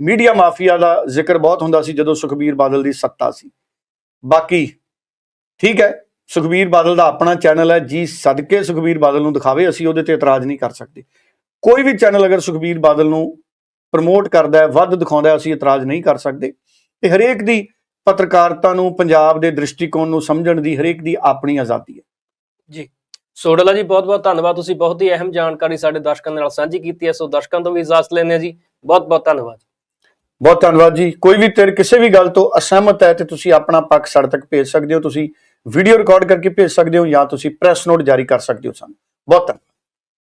ਮੀਡੀਆ ਮਾਫੀਆ ਦਾ ਜ਼ਿਕਰ ਬਹੁਤ ਹੁੰਦਾ ਸੀ, ਜਦੋਂ ਸੁਖਬੀਰ ਬਾਦਲ ਦੀ ਸੱਤਾ ਸੀ। ਬਾਕੀ ਠੀਕ ਹੈ। ਸੁਖਬੀਰ ਬਾਦਲ ਦਾ ਆਪਣਾ ਚੈਨਲ ਹੈ ਜੀ ਸਦਕੇ ਸੁਖਬੀਰ ਬਾਦਲ ਨੂੰ ਦਿਖਾਵੇ ਅਸੀਂ ਉਹਦੇ ਤੇ ਇਤਰਾਜ਼ ਨਹੀਂ ਕਰ ਸਕਦੇ। ਕੋਈ ਵੀ ਚੈਨਲ ਅਗਰ ਸੁਖਬੀਰ ਬਾਦਲ ਨੂੰ ਪ੍ਰਮੋਟ ਕਰਦਾ ਹੈ ਵੱਧ ਦਿਖਾਉਂਦਾ ਹੈ ਅਸੀਂ ਇਤਰਾਜ਼ ਨਹੀਂ ਕਰ ਸਕਦੇ। ਤੇ ਹਰੇਕ ਦੀ ਪੱਤਰਕਾਰਤਾ ਨੂੰ ਪੰਜਾਬ ਦੇ ਦ੍ਰਿਸ਼ਟੀਕੋਣ ਨੂੰ ਸਮਝਣ ਦੀ ਹਰੇਕ ਦੀ ਆਪਣੀ ਆਜ਼ਾਦੀ ਹੈ। ਸੋਡਲਾ ਜੀ ਬਹੁਤ ਬਹੁਤ ਧੰਨਵਾਦ। ਤੁਸੀਂ ਬਹੁਤ ਹੀ ਅਹਿਮ ਜਾਣਕਾਰੀ ਸਾਡੇ ਦਰਸ਼ਕਾਂ ਨਾਲ ਸਾਂਝੀ ਕੀਤੀ ਹੈ ਸੋ ਦਰਸ਼ਕਾਂ ਤੋਂ ਵੀ ਇਜਾਜ਼ਤ ਲੈਂਦੇ ਹਾਂ ਜੀ। ਬਹੁਤ ਬਹੁਤ ਧੰਨਵਾਦ। ਬਹੁਤ ਧੰਨਵਾਦ ਜੀ। ਕੋਈ ਵੀ ਤੇਰੇ ਕਿਸੇ ਵੀ ਗੱਲ ਤੋਂ ਅਸਹਿਮਤ ਹੈ ਤੇ ਤੁਸੀਂ ਆਪਣਾ ਪੱਖ ਸਾਡੇ ਤੱਕ ਭੇਜ ਸਕਦੇ ਹੋ। ਤੁਸੀਂ ਵੀਡੀਓ ਰਿਕਾਰਡ ਕਰਕੇ ਭੇਜ ਸਕਦੇ ਹੋ ਜਾਂ ਤੁਸੀਂ ਪ੍ਰੈਸ ਨੋਟ ਜਾਰੀ ਕਰ ਸਕਦੇ ਹੋ ਸਾਨੂੰ। ਬਹੁਤ ਧੰਨਵਾਦ।